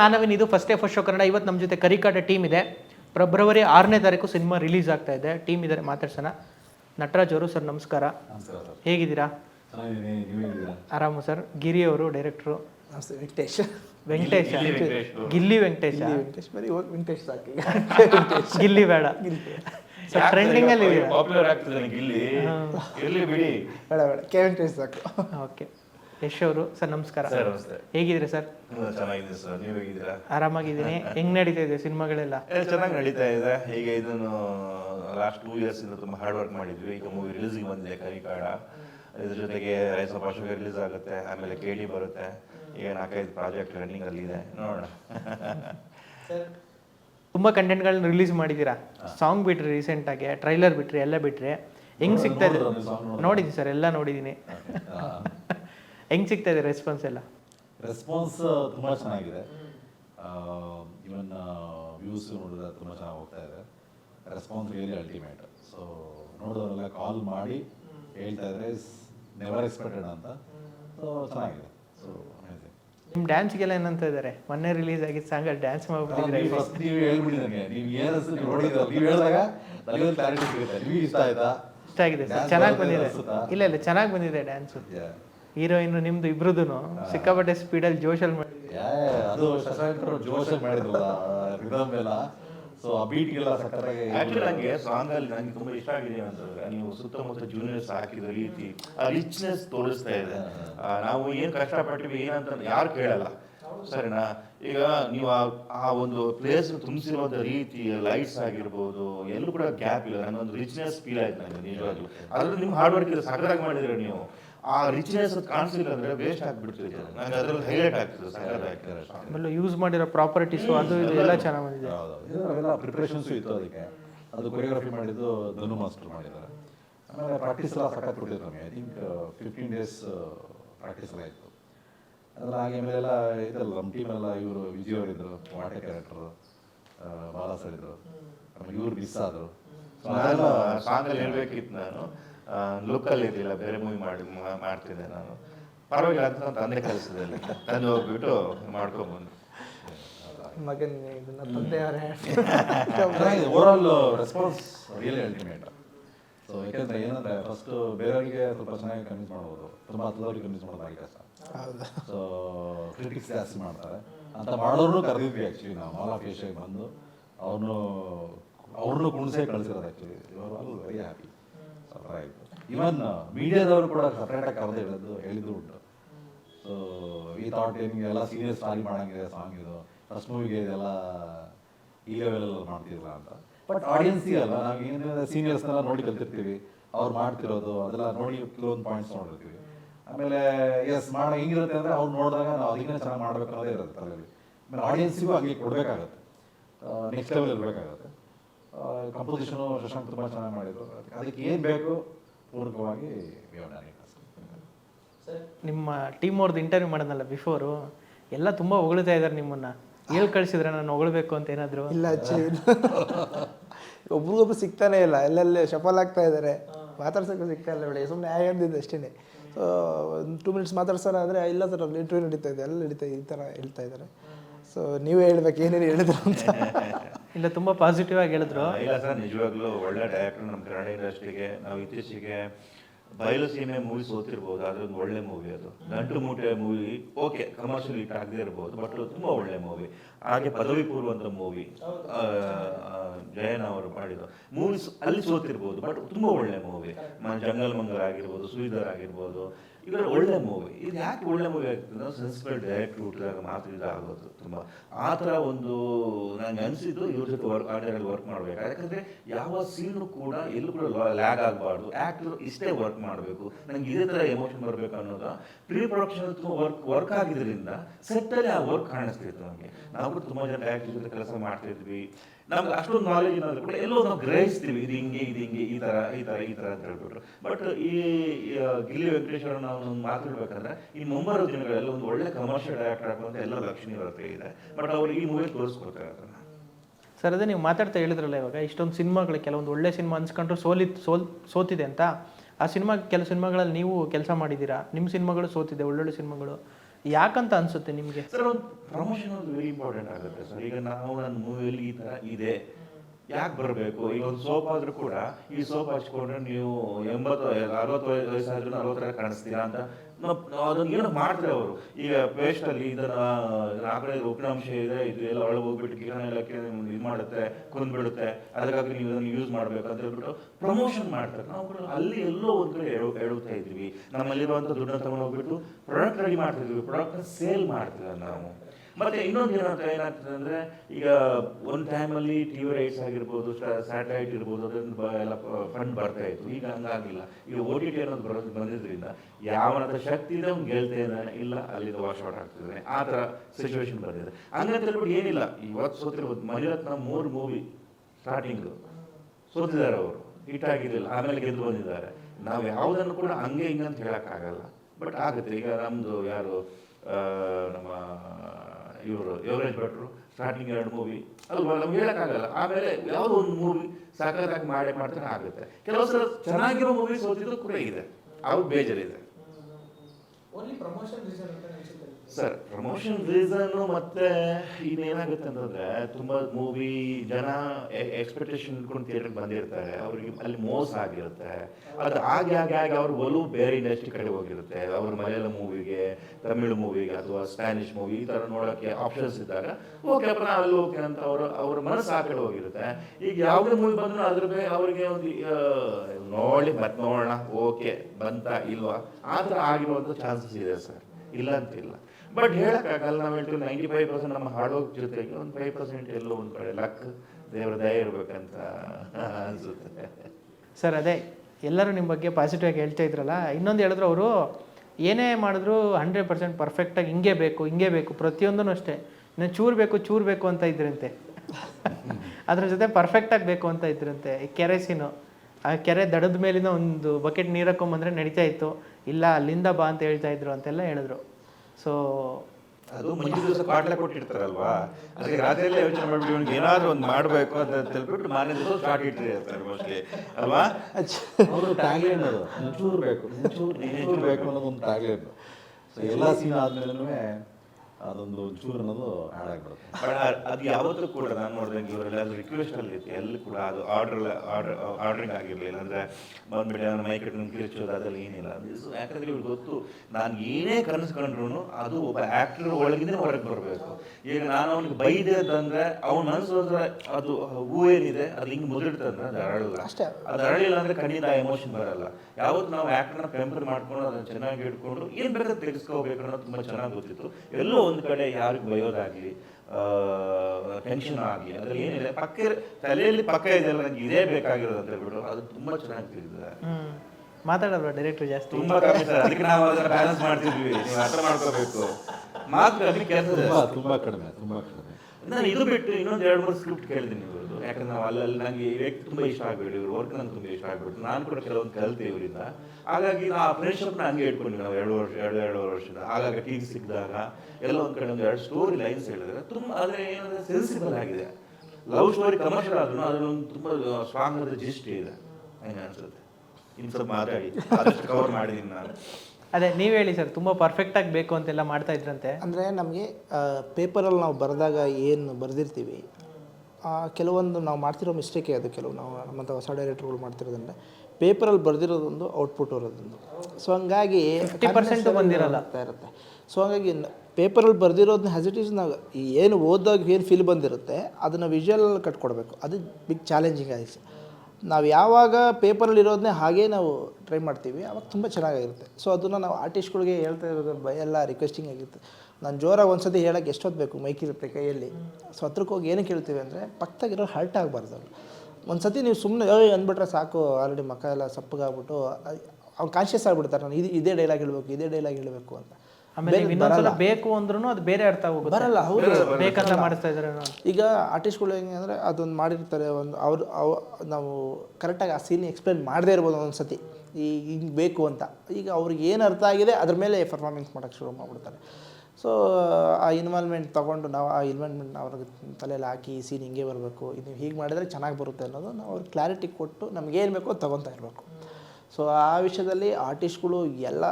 ನಾನವಿನ್ ಇದು first first show Kannada ಇವತ್ತು ನಮ್ಮ ಜೊತೆ ಕರಿಕಾಟ ಟೀಮ್ ಇದೆ. ಫೆಬ್ರವರಿ ಆರನೇ ತಾರೀಕು ಸಿನಿಮಾ ರಿಲೀಸ್ ಆಗ್ತಾ ಇದೆ. ಟೀಮ್ ಇದ್ದಾರೆ ಮಾತಾಡ್ಸೋಣ. ನಟರಾಜ್ ಅವರು ಸರ್ ನಮಸ್ಕಾರ. ನಮಸ್ಕಾರ ಸರ್. ಹೇಗಿದ್ದೀರಾ? ಚೆನ್ನಾಗಿದ್ದೀನಿ ನೀವು ಹೇಗಿದ್ದೀರಾ? ಆರಾಮು ಸರ್. ಗಿರಿ ಅವರು ಡೈರೆಕ್ಟ್ರು ವೆಂಕಟೇಶ್. ವೆಂಕಟೇಶ್. ಗಿಲ್ಲಿ ವೆಂಕಟೇಶ ವೆಂಕಟೇಶ್. ಬರೀ ಇವಾಗ ವೆಂಕಟೇಶ್ ಸಾಕಿ. ಗಿಲ್ಲಿ ಬೇಡ. ಸರ್ ಟ್ರೆಂಡಿಂಗ್ ಅಲ್ಲಿ ಪಾಪ್ಯುಲರ್ ಆಗ್ತದೆ ಗಿಲ್ಲಿ. ಇರ್ಲಿ ಬಿಡಿ. ಬೇಡ ಬೇಡ. ಕೆ ವೆಂಕಟೇಶ್ ಸಾಕು. ಓಕೆ ಯಶ್ ಅವರು ಸರ್ ನಮಸ್ಕಾರ. ನಮಸ್ತೆ. ಸರ್? ಚೆನ್ನಾಗಿದೆ ಸರ್. ನೀವು ಹೇಗಿದ್ದೀರಾ? ಆರಾಮಾಗಿದ್ದೀನಿ. ಹೆಂಗ್ ನಡೀತಾ ಇದೆ ಸಿನಿಮಾಗಳೆಲ್ಲ? ಚೆನ್ನಾಗಿ ನಡೀತಾ ಇದೆ. ಈಗ ಇದನ್ನು ಲಾಸ್ಟ್ ಟೂ ಇಯರ್ಸ್ ಇಂದ ತುಂಬಾ ಹಾರ್ಡ್ ವರ್ಕ್ ಮಾಡಿದ್ವಿ. ಈಗ ಮೂವಿ ರಿಲೀಸ್ಗೆ ಬಂದಿದೆ ಕರಿಕಾಡ ಇದ್ರ ಜೊತೆಗೆ ರೈಸ ಪಾಶುಗೆ ರಿಲೀಸ್ ಆಗುತ್ತೆ. ಆಮೇಲೆ ಕೇಳಿ ಡಿ ಬರುತ್ತೆ. ಈಗ ನಾಲ್ಕೈದು ಪ್ರಾಜೆಕ್ಟ್ ರನ್ನಿಂಗ್ ಅಲ್ಲಿ ಇದೆ. ನೋಡೋಣ. ತುಂಬಾ ಕಂಟೆಂಟ್ಗಳನ್ನ ರಿಲೀಸ್ ಮಾಡಿದ್ದೀರಾ? ಸಾಂಗ್ ಬಿಟ್ರಿ ರೀಸೆಂಟ್ ಆಗಿ ಟ್ರೈಲರ್ ಬಿಟ್ರಿ ಎಲ್ಲ ಬಿಟ್ರಿ. ಹೆಂಗ್ ಸಿಗ್ತಾ ಇದೆ? ನೋಡಿದ್ದೀನಿ ಸರ್ ಎಲ್ಲ ನೋಡಿದ್ದೀನಿ. ಹೆಂಗ್ ಸಿಗ್ತಾ ಇದೆ ರೆಸ್ಪಾನ್ಸ್ ಎಲ್ಲ? ರೆಸ್ಪಾನ್ಸ್ ತುಂಬ ಚೆನ್ನಾಗಿದೆ. ಇವನ್ ವ್ಯೂಸ್ ನೋಡಿದ್ರೆ ತುಂಬ ಚೆನ್ನಾಗಿ ಹೋಗ್ತಾ ಇದೆ. ರೆಸ್ಪಾನ್ಸ್ ರಿಯಲಿ ಅಲ್ಟಿಮೇಟ್ ಸೊ ನೋಡಿದವರೆಲ್ಲ ಕಾಲ್ ಮಾಡಿ ಹೇಳ್ತಾ ಇದ್ರೆ ನೆವರ್ ಎಕ್ಸ್ಪೆಕ್ಟೆಡ್ ಅಂತ. ಸೊ ಚೆನ್ನಾಗಿದೆ. ಸೊ ನಿಮ್ಮ ನಿಮ್ ಡ್ಯಾನ್ಸ್ಗೆಲ್ಲ ಏನಂತ ಇದ್ದಾರೆ ಮೊನ್ನೆ ರಿಲೀಸ್ ಆಗಿದ್ದ ಸಾಂಗ್ ಡ್ಯಾನ್ಸ್ ಮಾಡ್ಬಿಟ್ಟಿದ್ರೆ ಫಸ್ಟ್ ನೀವು ಹೇಳ್ಬಿಡಿ ನನಗೆ ನೀವು ಏನು ಅನ್ಸುತ್ತೆ ನೋಡಿದ್ರೆ ನೀವು ಹೇಳಿದಾಗ ನನಗೆ ಕ್ಲಾರಿಟಿ ಸಿಗುತ್ತೆ. ನಿಮಗೆ ಇಷ್ಟ ಆಯ್ತಾ? ಇಷ್ಟ ಆಗಿದೆ ಸರ್. ಚೆನ್ನಾಗಿ ಬಂದಿದೆ? ಇಲ್ಲ ಇಲ್ಲ ಚೆನ್ನಾಗಿ ಬಂದಿದೆ ಡ್ಯಾನ್ಸ್. ಹೀರೋಯಿನ್ ನಿಮ್ದು ಇಬ್ರದ್ದು ಸಿಕ್ಕಾಪಟ್ಟೆ ಸ್ಪೀಡಲ್ಲಿ ಜೋಶಲ್ಲಿ ಮಾಡಿ ಯಾ, ಅದು ಶಶಾಂಕರ್ ಜೋಶ್ ಮಾಡಿದ್ರಲ್ಲ ರಿದಮ್ ಎಲ್ಲ. ಸೊ ಆ ಬೀಟ್ಗೆಲ್ಲ ಸಕ್ಕತ್ತಾಗಿ ಆಕ್ಚುಲಿ ನನಗೆ ಸಾಂಗ್ ಅಲ್ಲಿ ನನಗೆ ತುಂಬಾ ಇಷ್ಟ ಆಗಿದೆ ಅಂತಂದ್ರೆ ನೀವು ಸುತ್ತಮುತ್ತ ಜೂನಿಯರ್ಸ್ ಹಾಕಿದ ರೀತಿ ಆ ರಿಚ್ನೆಸ್ ತೋರಿಸ್ತಾ ಇದೆ. ನಾವು ಏನ್ ಕಷ್ಟಪಟ್ಟಿವಿ ಏನಂತ ಯಾರು ಕೇಳಲ್ಲ. ಸರಿನಾ? ಈಗ ನೀವು ಆ- ಆ ಒಂದು ಪ್ಲೇಸ್ ತುಂಬಿಸಿರುವಂತ ರೀತಿ ಲೈಟ್ಸ್ ಆಗಿರ್ಬೋದು ಎಲ್ಲೂ ಕೂಡ ಗ್ಯಾಪ್ ಇಲ್ಲ. ಒಂದು ರಿಚ್ನೆಸ್ ಫೀಲ್ ಆಯ್ತು ನನಗೆ ನಿಜವಾಗ್ಲೂ. ಅದ್ರಲ್ಲಿ ನಿಮ್ಮ ಹಾರ್ಡ್ ವರ್ಕ್ ಇದೆ ಸಖತ್ತಾಗಿ ಮಾಡಿದ್ರೆ ನೀವು. ಆ ರಿಚ್ನೆಸ್ ಕಾಣಿಸಿಲ್ಲ ಅಂದ್ರೆ ವೇಸ್ಟ್ ಆಗಿಬಿಡ್ತಿದೆ ನನಗೆ ಅದ್ರಲ್ಲಿ ಹೈಲೈಟ್ ಆಗ್ತದೆ ಸಖತ್ತಾಗಿ ಆಮೇಲೆ ಯೂಸ್ ಮಾಡಿರೋ ಪ್ರಾಪರ್ಟೀಸು ಅದು ಇದು ಎಲ್ಲ ಚೆನ್ನಾಗಿ ಬಂದಿದೆ. ಅವೆಲ್ಲ ಪ್ರಿಪ್ರೇಷನ್ಸು ಇತ್ತು ಅದಕ್ಕೆ. ಅದು ಕೊರಿಯೋಗ್ರಫಿ ಮಾಡಿದ್ದು ಧನು ಮಾಸ್ಟರ್ ಮಾಡಿದ್ದಾರೆ. ಆಮೇಲೆ ಪ್ರಾಕ್ಟೀಸ್ ಎಲ್ಲ ಸಖತ್ ಕೊಟ್ಟಿದ್ರು ನಮಗೆ. I think fifteen days practice ಎಲ್ಲ ಇತ್ತು. ಅದೆಲ್ಲ ಹಾಗೆ ಆಮೇಲೆಲ್ಲ ಇದೆಲ್ಲ ನಮ್ಮ ಟೀಮೆಲ್ಲ ಇವರು Vijay ಅವರಿದ್ರು what a character Bala sir ಇದ್ರು. ಆಮೇಲೆ ಇವ್ರು ಮಿಸ್ ಆದರು. ಸಾಂಗಲ್ಲಿ ಹೇಳ್ಬೇಕಿತ್ತು ನಾನು. ಲೋಕಲ್ ಇರಲಿಲ್ಲ ಬೇರೆ ಮೂವಿ ಮಾಡಿ ಮಾ- ಮಾಡ್ತಿದ್ದೆ ನಾನು. ಪರವಾಗಿಲ್ಲ ಅಂತ ನನ್ನ ತಂದೆ ಕೆಲಸದಲ್ಲಿ ತಂದು ಹೋಗ್ಬಿಟ್ಟು ಮಾಡ್ಕೊಂಡ್ಬಂದು ಮಗನ್ ಇದನ್ನ ತಂದೆಯವರೇ overall response really ultimate so ಯಾಕಂದ್ರೆ ಏನಂದ್ರೆ ಫಸ್ಟ್ ಬೇರೆಯವರಿಗೆ ಸ್ವಲ್ಪ ಚೆನ್ನಾಗಿ ಕನ್ವಿನ್ಸ್ ಮಾಡ್ಬೋದು. ತುಂಬ ಹತ್ತದವ್ರಿಗೆ ಕನ್ವಿನ್ಸ್ ಮಾಡೋದು ಕಷ್ಟ ಹೌದು. ಸೊ ಕ್ರಿಟಿಕ್ಸ್ ಜಾಸ್ತಿ ಮಾಡ್ತಾರೆ. ಅಂತ ಮಾಡೋರು ಕರೆದಿದ್ವಿ ಆ್ಯಕ್ಚುಲಿ ನಾವು. ಮಾಲ್ ಆಫ್ ಬಂದು ಅವ್ರನ್ನು ಅವ್ರನ್ನೂ ಕುಣಿಸೇ ಕಳಿಸಿರೋದು ಆ್ಯಕ್ಚುಲಿ ಇವರು ಆಲ್ ವೆರಿ ಹ್ಯಾಪಿ ಆಯಿತು ಇವನ್ ಮೀಡಿಯಾದವರು ಕೂಡ ಸಪ್ರೇಟಾಗಿ ಕರೆದು ಹೇಳಿದ್ದು ಹೇಳಿದ್ರು ಉಂಟು. ಸೊ ಈ ಥಾಟ್ ಎಲ್ಲ ಸೀರಿಯಸ್ ಆಗಿ ಮಾಡಂಗಿದೆ ಸಾಂಗ್ ಇದು. ಫಸ್ಟ್ ಮೂವಿಗೆ ಇದೆಲ್ಲ ಈ ಲೆವೆಲಲ್ಲಿ ಮಾಡ್ತಿರಲ್ಲ ಅಂತ. ಬಟ್ ಆಡಿಯನ್ಸಿಗೆ ಅಲ್ಲ, ನಾವು ಏನಿದೆ ಸೀನಿಯರ್ಸ್ನೆಲ್ಲ ನೋಡಿ ಕಲ್ತಿರ್ತೀವಿ. ಅವ್ರು ಮಾಡ್ತಿರೋದು, ಅದೆಲ್ಲ ನೋಡಿ ಕೆಲವೊಂದು ಪಾಯಿಂಟ್ಸ್ ನೋಡಿರ್ತೀವಿ. ಆಮೇಲೆ ಎಸ್ ಮಾಡ ಹೆಂಗಿರುತ್ತೆ ಅಂದರೆ ಅವ್ರು ನೋಡಿದಾಗ ನಾವು ಅದಕ್ಕೆ ಚೆನ್ನಾಗಿ ಮಾಡಬೇಕು ಇರುತ್ತೆ ತಲೆಯಲ್ಲಿ ಆಮೇಲೆ ಆಡಿಯನ್ಸಿಗೂ ಹಂಗೆ ಕೊಡಬೇಕಾಗತ್ತೆ. ನೆಕ್ಸ್ಟ್ ಲೆವೆಲ್ ಇರಬೇಕಾಗತ್ತೆ. ಕಂಪೋಸಿಷನು ಶಶಾಂಕ್ ತುಂಬ ಚೆನ್ನಾಗಿ ಮಾಡಿದ್ರು. ಅದಕ್ಕೆ ಏನು ಬೇಕು? ಪೂರ್ವಕವಾಗಿ it ನಿಮ್ಮ ಟೀಮ್ ಅವ್ರದ್ದು ಇಂಟರ್ವ್ಯೂ ಮಾಡೋದಲ್ಲ ಬಿಫೋರು ಎಲ್ಲ ತುಂಬ ಹೊಗಳ್ತಾ ಇದ್ದಾರೆ ನಿಮ್ಮನ್ನ. ಹೇಳ್ ಕಳಿಸಿದ್ರೆ ನಾನು ಹೊಗಳಬೇಕು ಅಂತ ಏನಾದ್ರು? ಇಲ್ಲ ಆಕ್ಚುಲಿ ಒಬ್ರಿಗೊಬ್ರು ಸಿಗ್ತಾನೆ ಇಲ್ಲ. ಎಲ್ಲೆಲ್ಲೇ ಶಫಲ್ ಆಗ್ತಾ ಇದ್ದಾರೆ ಮಾತಾಡ್ಸೋಕೆ ಸಿಗ್ತಾ ಇಲ್ಲ ಬಿಡಿ. ಸುಮ್ಮನೆ ಹಾಗೆ ಅಂದಿದ್ದು ಅಷ್ಟೇ ಸೊ ಒಂದು ಟೂ ಮಿನಿಟ್ಸ್ ಮಾತಾಡ್ಸೋಣ ಆದರೆ ಇಲ್ಲ ಸರ್ ಅಲ್ಲಿ ಇಂಟರ್ವ್ಯೂ ನಡೀತಾ ಇದೆ. ಎಲ್ಲ ನಡೀತಾ ಇದೆ, ಈ ಥರ ಹೇಳ್ತಾ ಇದ್ದಾರೆ ಸೊ ನೀವೇ ಹೇಳ್ಬೇಕು ಏನೇನು ಹೇಳಿದ್ರು ಅಂತ. ಇಲ್ಲ ತುಂಬ ಪಾಸಿಟಿವ್ ಆಗಿ ಹೇಳಿದ್ರು. ಇಲ್ಲ ಸರ್ ನಿಜವಾಗ್ಲೂ ಒಳ್ಳೆ ಡೈರೆಕ್ಟರ್ ನಮ್ಮ ಕನ್ನಡ ಇಂಡಸ್ಟ್ರಿಗೆ ನಾವು ಇತ್ತೀಚೆಗೆ ಬಯಲು ಸೀಮೆ ಮೂವಿ ಸೋತಿರ್ಬೋದು ಆದ್ರೆ ಒಂದು ಒಳ್ಳೆ ಮೂವಿ ಅದು. ನಂಟು ಮೂಟೆ ಮೂವಿ ಓಕೆ ಕಮರ್ಷಿಯಲ್ ಹಿಟ್ ಆಗದೆ ಇರ್ಬೋದು ಬಟ್ ತುಂಬಾ ಒಳ್ಳೆ ಮೂವಿ ಹಾಗೆ ಪದವಿ ಪೂರ್ವ ಅಂತ ಮೂವಿ ಜಯನ್ ಅವರು ಮಾಡಿದ್ರು ಮೂವೀಸ್ ಅಲ್ಲಿ ಸೋತಿರ್ಬೋದು ಬಟ್ ತುಂಬಾ ಒಳ್ಳೆ ಮೂವಿ ಜಂಗಲ್ ಮಂಗಲ್ ಆಗಿರ್ಬೋದು ಸುಯಿದರ್ ಆಗಿರ್ಬೋದು ಇದರ ಒಳ್ಳೆ ಮೂವಿ. ಇದು ಯಾಕೆ ಒಳ್ಳೆ ಮೂವಿ ಆಗ್ತದೆ ಸೆನ್ಸಿಬಲ್ ಡೈರೆಕ್ಟ್ರು ಹುಟ್ಟಿದಾಗ ಮಾತ್ರ ಇದಾಗೋದು ತುಂಬ. ಆ ಥರ ಒಂದು ನನಗೆ ಅನಿಸಿದ್ದು ಇವ್ರ ಜೊತೆ ವರ್ಕ್ ಆರ್ಡರಲ್ಲಿ ವರ್ಕ್ ಮಾಡಬೇಕು. ಯಾಕಂದರೆ ಯಾವ ಸೀನು ಕೂಡ ಎಲ್ಲೂ ಕೂಡ ಲ್ಯಾಗ್ ಆಗಬಾರ್ದು. ಆಕ್ಟರ್ ಇಷ್ಟೇ ವರ್ಕ್ ಮಾಡಬೇಕು. ನನಗೆ ಇದೇ ಥರ ಎಮೋಷನ್ ಬರಬೇಕು ಅನ್ನೋದು. ಪ್ರೀ ಪ್ರೊಡಕ್ಷನ್ ತುಂಬ ವರ್ಕ್ ವರ್ಕ್ ಆಗಿದ್ದರಿಂದ ಸೆಟ್ಟಲ್ಲಿ ಆ ವರ್ಕ್ ಕಾಣಿಸ್ತಿತ್ತು ನಮಗೆ. ನಾವು ಕೂಡ ತುಂಬ ಜನ ಡೈರೆಕ್ಟರ್ ಜೊತೆ ಕೆಲಸ ಮಾಡ್ತಿದ್ವಿ. ನಮ್ಗೆ ಅಷ್ಟೊಂದು ನಾಲೆಜ್ ಇರೋದು ಕೂಡ ಎಲ್ಲೋ ನಾವು ಗ್ರಹಿಸ್ತೀವಿ, ಇದು ಹಿಂಗೆ ಇದು ಹಿಂಗೆ, ಈ ಥರ ಈ ಥರ ಈ ಥರ ಅಂತ ಹೇಳ್ಬಿಟ್ರು ಬಟ್ ಈ ಗಿಲ್ಲಿ ವೆಂಕಟೇಶ್ವರ ನಾವು ಒಂದು ಮಾತಾಡ್ಬೇಕಂದ್ರೆ ಈ ಮುಂಬರುವ ದಿನಗಳಲ್ಲಿ ಒಂದು ಒಳ್ಳೆ ಕಮರ್ಷಿಯಲ್ ಡೈರೆಕ್ಟರ್ ಆಗುವಂತ ಎಲ್ಲ ಲಕ್ಷ್ಮಿ ಅವರ ಇದೆ. ಬಟ್ ಅವ್ರು ಈ ಮೂವಿ ತೋರಿಸ್ಕೊಡ್ತಾರೆ ಅದನ್ನ. ಸರ್, ಅದೇ ನೀವು ಮಾತಾಡ್ತಾ ಹೇಳಿದ್ರಲ್ಲ ಇವಾಗ, ಇಷ್ಟೊಂದು ಸಿನಿಮಾಗಳು ಕೆಲವೊಂದು ಒಳ್ಳೆ ಸಿನಿಮಾ ಅನ್ಸ್ಕೊಂಡ್ರು ಸೋಲಿ, ಸೋಲ್, ಸೋತಿದೆ ಅಂತ. ಆ ಸಿನಿಮಾ ಕೆಲವು ಸಿನಿಮಾಗಳಲ್ಲಿ ನೀವು ಕೆಲಸ ಮಾಡಿದ್ದೀರಾ? ನಿಮ್ಮ ಸಿನಿಮಾಗಳು ಸೋತಿದೆ, ಒಳ್ಳೊಳ್ಳೆ ಸಿನಿಮಾಗಳು. ಯಾಕಂತ ಅನ್ಸುತ್ತೆ ನಿಮಗೆ? ಸರ್, ಒಂದು ಪ್ರಮೋಷನ್ ಒಂದು ವೆರಿ ಇಂಪಾರ್ಟೆಂಟ್ ಆಗುತ್ತೆ ಸರ್. ಈಗ ನಾವು ನನ್ನ ಮೂವಿಯಲ್ಲಿ ಈ ತರ ಇದೆ. ಯಾಕೆ ಬರಬೇಕು? ಈಗ ಒಂದು ಸೋಪ್ ಆದ್ರೂ ಕೂಡ ಈ ಸೋಪ್ ಹಚ್ಕೊಂಡ್ರೆ ನೀವು ಎಂಬತ್ತು ಅರವತ್ತು ವಯಸ್ಸಾದ್ರೂ ಅರವತ್ತರ ಕಾಣಿಸ್ತೀರಾ ಅಂತ ಅದನ್ನ ಏನೋ ಮಾಡ್ತಾರೆ ಅವರು. ಈಗ ಪೇಸ್ಟ್ ಅಲ್ಲಿ ಇದನ್ನ ಆ ಕಡೆ ಉಪ್ಪಿನಾಂಶ ಇದೆ ಇದು ಎಲ್ಲ ಒಳಗೆ ಹೋಗ್ಬಿಟ್ಟು ಕಿರಣ ಎಲ್ಲ ಇದು ಮಾಡುತ್ತೆ ಕುಂದ್ಬಿಡುತ್ತೆ. ಅದಕ್ಕಾಗಿ ನೀವು ಇದನ್ನು ಯೂಸ್ ಮಾಡ್ಬೇಕು ಅಂತ ಹೇಳ್ಬಿಟ್ಟು ಪ್ರಮೋಷನ್ ಮಾಡ್ತಾರೆ. ನಾವು ಅಲ್ಲಿ ಎಲ್ಲೋ ಒಂದು ಕಡೆ ಎಡುತ್ತಾ ಇದ್ವಿ. ನಮ್ಮಲ್ಲಿರುವಂತ ದುಡ್ಡನ್ನ ತಗೊಂಡು ಹೋಗ್ಬಿಟ್ಟು ಪ್ರಾಡಕ್ಟ್ ರೆಡಿ ಮಾಡ್ತಿದ್ವಿ. ಪ್ರಾಡಕ್ಟ್ ಸೇಲ್ ಮಾಡ್ತಿದ್ವಿ ನಾವು. ಮತ್ತೆ ಇನ್ನೊಂದು ಏನಂತ ಏನಾಗ್ತದೆ ಅಂದ್ರೆ, ಈಗ ಒಂದು ಟೈಮಲ್ಲಿ ಟಿವಿ ರೈಟ್ಸ್ ಆಗಿರ್ಬೋದು ಸ್ಯಾಟಲೈಟ್ ಇರ್ಬೋದು, ಅದನ್ನ ಎಲ್ಲ ಫಂಡ್ ಬರ್ತಾ ಇತ್ತು. ಈಗ ಹಂಗಾಗಿಲ್ಲ. ಈಗ ಓ ಟಿ ಟಿ ಅನ್ನೋದು ಬರೋದು ಬಂದಿದ್ರಿಂದ ಯಾವನದ ಶಕ್ತಿ ಇದೆ ಅವ್ನು ಗೆಲ್ತಾ ಇಲ್ಲ, ಅಲ್ಲಿಂದ ವಾಶ್ ಔಟ್ ಆಗ್ತಿದ್ದಾನೆ ಆ ಥರ ಸಿಚುವೇಶನ್ ಬಂದಿದೆ. ಹಂಗಂತ ಹೇಳ್ಬಿಟ್ಟು ಏನಿಲ್ಲ. ಇವತ್ತು ಸೋತಿರ್ಬೋದು. ಮಣಿರತ್ನ ಮೂರು ಮೂವಿ ಸ್ಟಾರ್ಟಿಂಗ್ ಸೋತಿದ್ದಾರೆ ಅವರು. ಹಿಟ್ ಆಗಿರಲಿಲ್ಲ. ಆಮೇಲೆ ಗೆದ್ದು ಬಂದಿದ್ದಾರೆ. ನಾವು ಯಾವುದನ್ನು ಕೂಡ ಹಂಗೆ ಹಿಂಗೆ ಅಂತ ಹೇಳೋಕ್ಕಾಗಲ್ಲ. ಬಟ್ ಆಗುತ್ತೆ. ಈಗ ನಮ್ಮದು ಯಾರು ನಮ್ಮ ಇವರು ಯೋಗೇಶ್ ಭಟ್ರು ಸ್ಟಾರ್ಟಿಂಗ್ ಎರಡು ಮೂವಿ ಅಲ್ವಾ? ನಮ್ಗೆ ಹೇಳಕ್ಕಾಗಲ್ಲ. ಆಮೇಲೆ ಯಾವುದೋ ಒಂದು ಮೂವಿ ಸಾಕಾಗಿ ಮಾಡೇ ಮಾಡ್ತಾನೆ ಆಗುತ್ತೆ. ಕೆಲವು ಸಲ ಚೆನ್ನಾಗಿರೋ ಮೂವಿ ಸೋತಿದ್ದು ಕೂಡ ಇದೆ. ಅವ್ರು ಬೇಜಾರಿದೆ. ಸರ್ ಪ್ರಮೋಷನ್ ರೀಸನ್ ಮತ್ತೆ ಇನ್ನೇನಾಗುತ್ತೆ ಅಂತಂದ್ರೆ ತುಂಬಾ ಮೂವಿ ಜನ ಎಕ್ಸ್ಪೆಕ್ಟೇಷನ್ ಇಟ್ಕೊಂಡು ಥಿಯೇಟರ್ ಬಂದಿರ್ತಾರೆ. ಅವ್ರಿಗೆ ಅಲ್ಲಿ ಮೋಸ ಆಗಿರುತ್ತೆ. ಅದು ಆಗಿ ಆಗಿ ಆಗಿ ಅವ್ರ ಒಲವು ಬೇರೆ ಇಂಡಸ್ಟ್ರಿ ಕಡೆ ಹೋಗಿರುತ್ತೆ. ಅವ್ರ ಮಲಯಾಳ ಮೂವಿಗೆ ತಮಿಳು ಮೂವಿಗೆ ಅಥವಾ ಸ್ಪ್ಯಾನಿಷ್ ಮೂವಿ ಈ ಥರ ನೋಡೋಕ್ಕೆ ಆಪ್ಷನ್ಸ್ ಇದ್ದಾಗ ಓಕೆ ಅಪ್ಪ ಅಲ್ಲಿ ಓಕೆ ಅಂತ ಅವರು ಅವ್ರ ಮನಸ್ಸು ಆ ಕಡೆ ಹೋಗಿರುತ್ತೆ. ಈಗ ಯಾವುದೇ ಮೂವಿ ಬಂದ್ರು ಅದ್ರ ಬಗ್ಗೆ ಅವರಿಗೆ ಒಂದು ನೋಡಿ ಮತ್ತೆ ನೋಡೋಣ ಓಕೆ ಬಂತ, ಇಲ್ವಾ? ಆ ಥರ ಆಗಿರುವಂಥ ಚಾನ್ಸಸ್ ಇದೆ ಸರ್. ಇಲ್ಲ ಅಂತಿಲ್ಲ ಬಟ್ ಹೇಳಕ್ಕಾಗಲ್ಲ, ನಾವು ಹೇಳ್ತೀವಿ ನೈಂಟಿ ಫೈವ್ ಪರ್ಸೆಂಟ್ ನಮ್ಮ ಹಾರ್ಡ್ ವರ್ಕ್ ಜೊತೆಗೆ ಒಂದು ಫೈವ್ ಪರ್ಸೆಂಟ್ ಎಲ್ಲೋ ಒಂದು ಕಡೆ ಲಕ್ ದೇವರ ದಯ ಇರಬೇಕಂತ ಅನ್ಸುತ್ತೆ. ಸರ್ ಅದೇ, ಎಲ್ಲರೂ ನಿಮ್ಮ ಬಗ್ಗೆ ಪಾಸಿಟಿವ್ ಆಗಿ ಹೇಳ್ತಾ ಇದ್ರಲ್ಲ, ಇನ್ನೊಂದು ಹೇಳಿದ್ರು ಅವರು, ಏನೇ ಮಾಡಿದ್ರು ಹಂಡ್ರೆಡ್ ಪರ್ಸೆಂಟ್ ಪರ್ಫೆಕ್ಟಾಗಿ ಹಿಂಗೆ ಬೇಕು ಹಿಂಗೆ ಬೇಕು ಪ್ರತಿಯೊಂದೂ ಅಷ್ಟೇ. ನಾನು ಚೂರು ಬೇಕು ಚೂರು ಬೇಕು ಅಂತ ಇದ್ರಂತೆ. ಅದ್ರ ಜೊತೆ ಪರ್ಫೆಕ್ಟಾಗಿ ಬೇಕು ಅಂತ ಇದ್ರಂತೆ. ಕೆರೆ ಸೀನು, ಆ ಕೆರೆ ದಡದ ಮೇಲಿನ ಒಂದು ಬಕೆಟ್ ನೀರು ಹಾಕೊಂಬಂದ್ರೆ ನಡೀತಾ ಇತ್ತು. ಇಲ್ಲ ಅಲ್ಲಿಂದ ಬಾ ಅಂತ ಹೇಳ್ತಾ ಇದ್ರು ಅಂತೆಲ್ಲ ಹೇಳಿದ್ರು. ಸೊ ಅದು ಮುಂಚಿನ ದಿವಸ ಕ್ವಾಟ್ಲೆ ಕೊಟ್ಟಿರ್ತಾರಲ್ವಾ? ಅದಕ್ಕೆ ರಾತ್ರಿ ಎಲ್ಲ ಯೋಚನೆ ಮಾಡ್ಬಿಟ್ಟು ಇವ್ನಿಗೆ ಏನಾದರೂ ಒಂದು ಮಾಡಬೇಕು ಅಂತ ತಿಳ್ಬಿಟ್ಟು ಮಾರನೇ ದಿವಸ ಸ್ಟಾರ್ಟ್ ಇಟ್ಟಿರ್ತಾರೆ ಮೋಸ್ಟ್ಲಿ ಅಲ್ವಾ? ಅವರು ಟ್ಯಾಗ್ಲೈನ್ ಅದು. ಒಂಚೂರು ಬೇಕು ಒಂಚೂರು ಒಂಚೂರು ಬೇಕು ಅನ್ನೋದು ಒಂದು ಟ್ಯಾಗ್ಲೈನ್. ಸೊ ಎಲ್ಲ ಸೀನ್ ಆದ್ಮೇಲೂ ಅದೊಂದು ಚೂರು ಅನ್ನೋದು ಹಾಳಾಗ್ಬಿಡುತ್ತೆ. ಬಟ್ ಅದು ಯಾವತ್ತೂ ಕೂಡ ನಾನು ನೋಡಿದಂಗೆ ಇವರೆಲ್ಲ ರಿಕ್ವೆಸ್ಟ್ ಅಲ್ಲಿ ಇತ್ತು ಎಲ್ಲಿ ಕೂಡ ಅದು ಆರ್ಡರ್ ಆರ್ಡರ್ ಆರ್ಡರಿಂಗ್ ಆಗಿರಲಿಲ್ಲ ಅಂದ್ರೆ ಬಂದ್ಬಿಟ್ಟು ನಾನು ಮೈ ಕಟ್ಟಿ ಕಿರಿಚೋದು ಅದೆಲ್ಲ ಏನಿಲ್ಲ. ಯಾಕಂದ್ರೆ ಇವ್ರಿಗೆ ಗೊತ್ತು ನಾನು ಏನೇ ಕನಸ್ಕೊಂಡ್ರು ಅದು ಒಬ್ಬ ಆಕ್ಟರ್ ಒಳಗಿಂದ ಹೊರಗೆ ಬರಬೇಕು. ಈಗ ನಾನು ಅವ್ನಿಗೆ ಬೈದೆ ಅಂತಂದ್ರೆ ಅವ್ನ ಮನಸ್ಸು ಅಂದ್ರೆ ಅದು ಹೂ ಏನಿದೆ ಅದು ಹಿಂಗೆ ಮುದುಡ್ತಂದ್ರೆ ಅದು ಅರಳಲ್ಲ. ಅಷ್ಟೇ. ಅದು ಅರಳಿಲ್ಲ ಅಂದ್ರೆ ಖಂಡಿತ ಎಮೋಷನ್ ಬರಲ್ಲ. ಯಾವತ್ತು ನಾವು ಆಕ್ಟರ್ನ ಪೆಂಪರ್ ಮಾಡ್ಕೊಂಡು ಅದನ್ನ ಚೆನ್ನಾಗಿ ಇಟ್ಕೊಂಡು ಏನ್ ಬೇಕಾದ್ರೆ ತೆಗೆಸ್ಕೋಬೇಕು ಅನ್ನೋದು ತುಂಬಾ ಚೆನ್ನಾಗಿ ಗೊತ್ತಿತ್ತು. ಎಲ್ಲೋ ಒಂದು ಕಡೆ ಯಾರಿಗೆ ಬಯೋದಾಗಲಿ ಟೆನ್ಷನ್ ಆಗಲಿ ಅದ್ರಲ್ಲಿ ಏನಿದೆ ಪಕ್ಕ ತಲೆಯಲ್ಲಿ ಪಕ್ಕ ಇದೆಯಲ್ಲ ನನಗೆ ಇದೇ ಬೇಕಾಗಿರೋದು ಅಂತ ಹೇಳ್ಬಿಟ್ಟು ಅದು ತುಂಬಾ ಚೆನ್ನಾಗಿ ತಿಳಿದಿದೆ. ಮಾತಾಡಲ್ಲ ಡೈರೆಕ್ಟರ್ ಡೈರೆಕ್ಟ್ರು ಜಾಸ್ತಿ. ತುಂಬಾ ಕಮ್ಮಿ ಸರ್. ಅದಕ್ಕೆ ನಾವು ಅದರ ಬ್ಯಾಲೆನ್ಸ್ ಮಾಡ್ತಿದ್ವಿ. ನೀವು ಅರ್ಥ ಮಾಡ್ಕೋಬೇಕು. ಮಾತ್ರ ಕಮ್ಮಿ ಕೆಲಸ ತುಂಬಾ ಕಡಿಮೆ ತುಂಬ ಕಡಿಮೆ. ನಾನು ಇದು ಬಿಟ್ಟು ಇನ್ನೊಂದು ಎರಡು ಮೂರು ಸ್ಕ್ರಿಪ್ಟ್ ಕೇಳಿದ್ದೀನಿ ಇವ್ರದ್ದು ಯಾಕಂದ್ರೆ ನಾವು ಅಲ್ಲಲ್ಲಿ ನನಗೆ ಈ ವ್ಯಕ್ತಿ ತುಂಬಾ ಇಷ್ಟ ಆಗ್ಬಿಟ್ಟು ಇವ್ರ ವರ್ಕ್ ನಂಗೆ ತುಂಬಾ ಇಷ್ಟ ಆಗ್ಬಿಟ್ಟು ನಾನು ಕೂಡ ಕೆಲವೊಂದು ಕಲಿತೆ ಇವರಿಂದ. ಹಾಗಾಗಿ ನಾವು ಆ ಫ್ರೆಂಡ್ಶಿಪ್ನ ಹಂಗೆ ಇಟ್ಕೊಂಡ್ವಿ ನಾವು ಎರಡು ವರ್ಷ ಎರಡು ಎರಡೂವರೆ ವರ್ಷದ ಆಗಾಗ ಟೀಮ್ ಸಿಕ್ಕಿದಾಗ ಎಲ್ಲ ಒಂದು ಕಡೆ ಒಂದು ಎರಡು ಸ್ಟೋರಿ ಲೈನ್ಸ್ ಹೇಳಿದ್ರೆ ತುಂಬಾ ಆದರೆ ಏನಂದ್ರೆ ಸೆನ್ಸಿಬಲ್ ಆಗಿದೆ. ಲವ್ ಸ್ಟೋರಿ ಕಮರ್ಷಿಯಲ್ ಆದ್ರೂ ಅದರೊಂದು ತುಂಬಾ ಸ್ಟ್ರಾಂಗ್ ಆದ ಜಿಸ್ಟ್ ಇದೆ. ಹಂಗೆ ಅನ್ಸುತ್ತೆ? ಇನ್ನು ಸ್ವಲ್ಪ ಮಾತಾಡಿ. ಆದಷ್ಟು ಕವರ್ ಮಾಡಿದ್ದೀನಿ ನಾನು. ಅದೇ ನೀವು ಹೇಳಿ ಸರ್ ತುಂಬ ಪರ್ಫೆಕ್ಟಾಗಿ ಬೇಕು ಅಂತೆಲ್ಲ ಮಾಡ್ತಾ ಇದ್ರಂತೆ. ಅಂದರೆ ನಮಗೆ ಪೇಪರಲ್ಲಿ ನಾವು ಬರೆದಾಗ ಏನು ಬರೆದಿರ್ತೀವಿ? ಕೆಲವೊಂದು ನಾವು ಮಾಡ್ತಿರೋ ಮಿಸ್ಟೇಕೇ ಅದು ಕೆಲವು ನಾವು ನಮ್ಮಂಥ ಹೊಸ ಡೈರೆಕ್ಟರ್ಗಳು ಮಾಡ್ತಿರೋದಂದ್ರೆ ಪೇಪರಲ್ಲಿ ಬರೆದಿರೋದೊಂದು ಔಟ್ಪುಟ್ ಇರೋದೊಂದು ಸೊ ಹಂಗಾಗಿ 50% ಬಂದಿರಲ್ಲ. ಆಗ್ತಾ ಇರುತ್ತೆ. ಸೊ ಹಂಗಾಗಿ ಪೇಪರಲ್ಲಿ ಬರೆದಿರೋದನ್ನ ಹೆಸಿಟೇಷನ್ ನಾವು ಏನು ಓದಾಗ ಏನು ಫೀಲ್ ಬಂದಿರುತ್ತೆ ಅದನ್ನು ವಿಜುವಲ್ ಕಟ್ಕೊಡ್ಬೇಕು. ಅದು ಬಿಗ್ ಚಾಲೆಂಜಿಂಗ್ ಆಯಿತು ನಾವು ಯಾವಾಗ ಪೇಪರಲ್ಲಿ ಇರೋದನ್ನೇ ಹಾಗೇ ನಾವು ಟ್ರೈ ಮಾಡ್ತೀವಿ ಅವಾಗ ತುಂಬ ಚೆನ್ನಾಗಿರುತ್ತೆ ಸೊ ಅದನ್ನು ನಾವು ಆರ್ಟಿಸ್ಟ್ಗಳಿಗೆ ಹೇಳ್ತಾ ಇರೋದು ಭಯ ಎಲ್ಲ ರಿಕ್ವೆಸ್ಟಿಂಗ್ ಆಗಿರುತ್ತೆ. ನಾನು ಜೋರಾಗಿ ಒಂದು ಹೇಳಕ್ಕೆ ಹೇಳೋಕ್ಕೆ ಎಷ್ಟೊತ್ತು ಬೇಕು ಮೈಕಿರುತ್ತೆ ಕೈಯಲ್ಲಿ? ಸೊ ಹತ್ರಕ್ಕೆ ಹೋಗಿ ಏನಕ್ಕೆ ಹೇಳ್ತೀವಿ ಅಂದರೆ ಪಕ್ಕದಾಗಿರೋ ಹರ್ಟ್ ಆಗಬಾರ್ದು ಅವ್ರು ಒಂದು ಸತಿ ನೀವು ಸುಮ್ಮನೆ ಏಯ್ ಅಂದ್ಬಿಟ್ರೆ ಸಾಕು ಆಲ್ರೆಡಿ ಮಕ್ಕ ಎಲ್ಲ ಸಪ್ಪಗಾಗ್ಬಿಟ್ಟು ಅವ್ನು ಕಾನ್ಷಿಯಸ್ ಆಗ್ಬಿಡ್ತಾರೆ ನಾನು ಇದು ಇದೇ ಡೈಲಾಗ್ ಹೇಳಬೇಕು ಇದೇ ಡೈಲಾಗ್ ಹೇಳಬೇಕು ಅಂತ. ಆಮೇಲೆ ಇನ್ನೊಂದ್ಸಲ ಬೇಕು ಅಂದ್ರೂ ಅದು ಬೇರೆ ಅರ್ಥ ಹೋಗುತ್ತೆ ಬರಲ್ಲ ಹೌದು. ಬೇಕಂತ ಮಾಡಿಸ್ತಾ ಇದ್ದಾರೆ ಈಗ ಆರ್ಟಿಸ್ಟ್ಗಳು ಹೆಂಗೆ ಅಂದರೆ ಅದೊಂದು ಮಾಡಿರ್ತಾರೆ ಒಂದು ಅವ್ರು ಅವ ನಾವು ಕರೆಕ್ಟಾಗಿ ಆ ಸೀನ್ ಎಕ್ಸ್ಪ್ಲೇನ್ ಮಾಡದೇ ಇರ್ಬೋದು ಒಂದ್ಸತಿ. ಈ ಹಿಂಗೆ ಬೇಕು ಅಂತ. ಈಗ ಅವ್ರಿಗೆ ಏನು ಅರ್ಥ ಆಗಿದೆ ಅದ್ರ ಮೇಲೆ ಪರ್ಫಾರ್ಮೆನ್ಸ್ ಮಾಡೋಕ್ಕೆ ಶುರು ಮಾಡಿಬಿಡ್ತಾರೆ. ಸೊ ಆ ಇನ್ವಾಲ್ವ್ಮೆಂಟ್ ತೊಗೊಂಡು ನಾವು ಆ ಇನ್ವಾಲ್ವ್ಮೆಂಟ್ ಅವ್ರಿಗೆ ತಲೆಯಲ್ಲಿ ಹಾಕಿ ಈ ಸೀನ್ ಹಿಂಗೆ ಬರಬೇಕು, ಇದು ಹೀಗೆ ಮಾಡಿದರೆ ಚೆನ್ನಾಗಿ ಬರುತ್ತೆ ಅನ್ನೋದು ನಾವು ಅವ್ರಿಗೆ ಕ್ಲಾರಿಟಿ ಕೊಟ್ಟು ನಮಗೇನು ಬೇಕೋ ತೊಗೊತಾ ಇರಬೇಕು. ಸೊ ಆ ವಿಷಯದಲ್ಲಿ ಆರ್ಟಿಸ್ಟ್ಗಳು ಎಲ್ಲ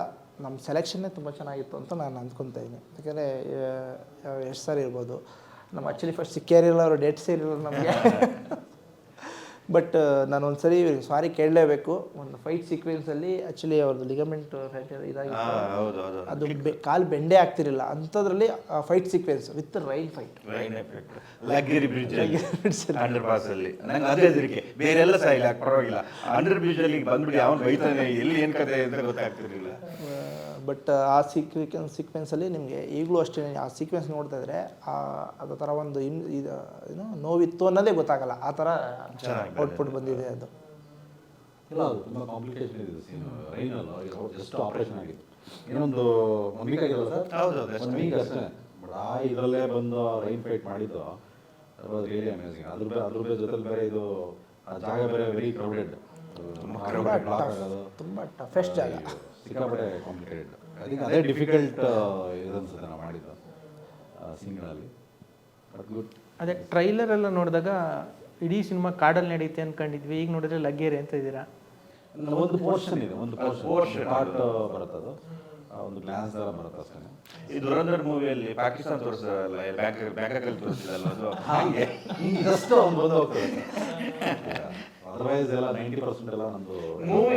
ನಮ್ಮ ಸೆಲೆಕ್ಷನ್ನೇ ತುಂಬ ಚೆನ್ನಾಗಿತ್ತು ಅಂತ ನಾನು ಅಂದ್ಕೊತಾ ಇದ್ದೀನಿ. ಯಾಕೆಂದರೆ ಎಷ್ಟು ಸಾರಿ ಇರ್ಬೋದು. ನಮ್ಮ ಆ್ಯಕ್ಚುಲಿ ಫಸ್ಟ್ ಸಿಕ್ಕೇರಿಲ್ಲ ಅವರು ಡೇಟ್ಸೇ ಇರಲಿಲ್ಲ ನಮಗೆ. ಬಟ್ ನಾನು ಒಂದು ಸರಿ ಸಾರಿ ಕೇಳಲೇಬೇಕು. ಒಂದು ಫೈಟ್ ಸೀಕ್ವೆನ್ಸಲ್ಲಿ ಆ್ಯಕ್ಚುಲಿ ಅವ್ರದ್ದು ಲಿಗಮೆಂಟ್ ಫ್ರ್ಯಾಕ್ಚರ್ ಇದಾಗಿತ್ತು. ಹೌದು ಹೌದು ಅದು ಬೆ ಕಾಲು ಬೆಂಡೆ ಆಗ್ತಿರಲಿಲ್ಲ. ಅಂಥದ್ರಲ್ಲಿ fight sequence with rain fight rain effect Laggere bridge underpass ಅಲ್ಲಿ. ನಂಗೆ ಅದೇ ಹೆದರಿಕೆ. ಬೇರೆಲ್ಲ ಸಹ ಇಲ್ಲ ಪರವಾಗಿಲ್ಲ. ಅಂಡರ್ ಬ್ರಿಡ್ಜ್ ಅಲ್ಲಿ ಬಂದ್ಬಿಡಿ ಅವನು ಬೈತಾನೆ ಎಲ್ಲಿ ಏನು ಕತೆ ಅಂತ ಗೊತ್ತಾಗ್ತಿರ್ಲಿಲ್ಲ. ಬಟ್ ಆ ಸೀಕ್ವೆನ್ಸ್ ಸೀಕ್ವೆನ್ಸಲ್ಲಿ ನಿಮಗೆ ಈಗಲೂ ಅಷ್ಟೇ ಆ ಸೀಕ್ವೆನ್ಸ್ ನೋಡ್ತಾ ಇದ್ರೆ ಆ ಅದು ಥರ ಒಂದು ಇನ್ ಇದು ಏನು ನೋವಿತ್ತು ಅನ್ನೋದೇ ಗೊತ್ತಾಗಲ್ಲ. ಆ ಥರ ಔಟ್ಪುಟ್ ಬಂದಿದೆ. ಅದು. ಇಲ್ಲ ಅದು ತುಂಬ ಕಾಂಪ್ಲಿಕೇಶನ್ ಇದೆ ಸೀನ್ ರೈನಲ್ಲ ಎಷ್ಟು ಆಪರೇಷನ್ ಆಗಿತ್ತು ವೀಕ್ ಆಗಿಲ್ಲ ಸರ್? ಹೌದು, ಒಂದು ವೀಕ್ ಅಷ್ಟೇ. ಬಟ್ ಆ ಇದರಲ್ಲೇ ಬಂದು ರೈನ್ ಫೈಟ್ ಮಾಡಿದ್ದು ರಿಯಲಿ ಅಮೇಸಿಂಗ್ ಅದ್ರ ಬೇರೆ ಅದ್ರ ಬೇರೆ ಜೊತೆಲಿ ಬೇರೆ ಇದು ಆ ಜಾಗ ಬೇರೆ ವೆರಿ ಕ್ರೌಡೆಡ್ ತುಂಬ ಟಫೆಸ್ಟ್ ಜಾಗ. ಸಿಕ್ಕಾಪಟ್ಟೆ ಕಾಂಪ್ಲಿಕೇಟೆಡ್ ಥಿಂಕ್ ಅದೇ ಡಿಫಿಕಲ್ಟ್ ಇದನ್ಸುತ್ತೆ ನಾವು ಮಾಡಿದ್ದು ಸಿಂಗಲಲ್ಲಿ ಬಟ್ ಗುಡ್ ಅದೇ ಟ್ರೈಲರ್ ಎಲ್ಲ ನೋಡಿದಾಗ ಇಡೀ ಸಿನಿಮಾ ಕಾಡಲ್ಲಿ ನಡೆಯುತ್ತೆ ಅನ್ಕೊಂಡಿದ್ವಿ. ಈಗ ನೋಡಿದ್ರೆ ಲಗ್ಗೇರಿ ಅಂತ ಇದ್ದೀರಾ? ಒಂದು ಪೋರ್ಷನ್ ಇದೆ ಒಂದು ಪೋರ್ಷನ್ ಪಾರ್ಟ್ ಬರುತ್ತದು ಒಂದು ಗ್ಲಾಸ್ ಎಲ್ಲ ಬರುತ್ತೆ ಅಷ್ಟೇ. ಈ ದುರಂಧರ್ ಮೂವಿಯಲ್ಲಿ ಪಾಕಿಸ್ತಾನ ತೋರಿಸಲ್ಲ ಬ್ಯಾಂಕ್ ಬ್ಯಾಂಕಾಕಲ್ಲಿ ತೋರಿಸಿದಲ್ಲ ಅದು ಹಾಗೆ. ಜಸ್ಟ್ ಒಂದು ಬಂದು ಹೋಗ್ತದೆ ಅದರ್ವೈಸ್ ಎಲ್ಲ ನೈಂಟಿ ಪರ್ಸೆಂಟ್ ಎಲ್ಲ ನಮ್ದು ಮೂವಿ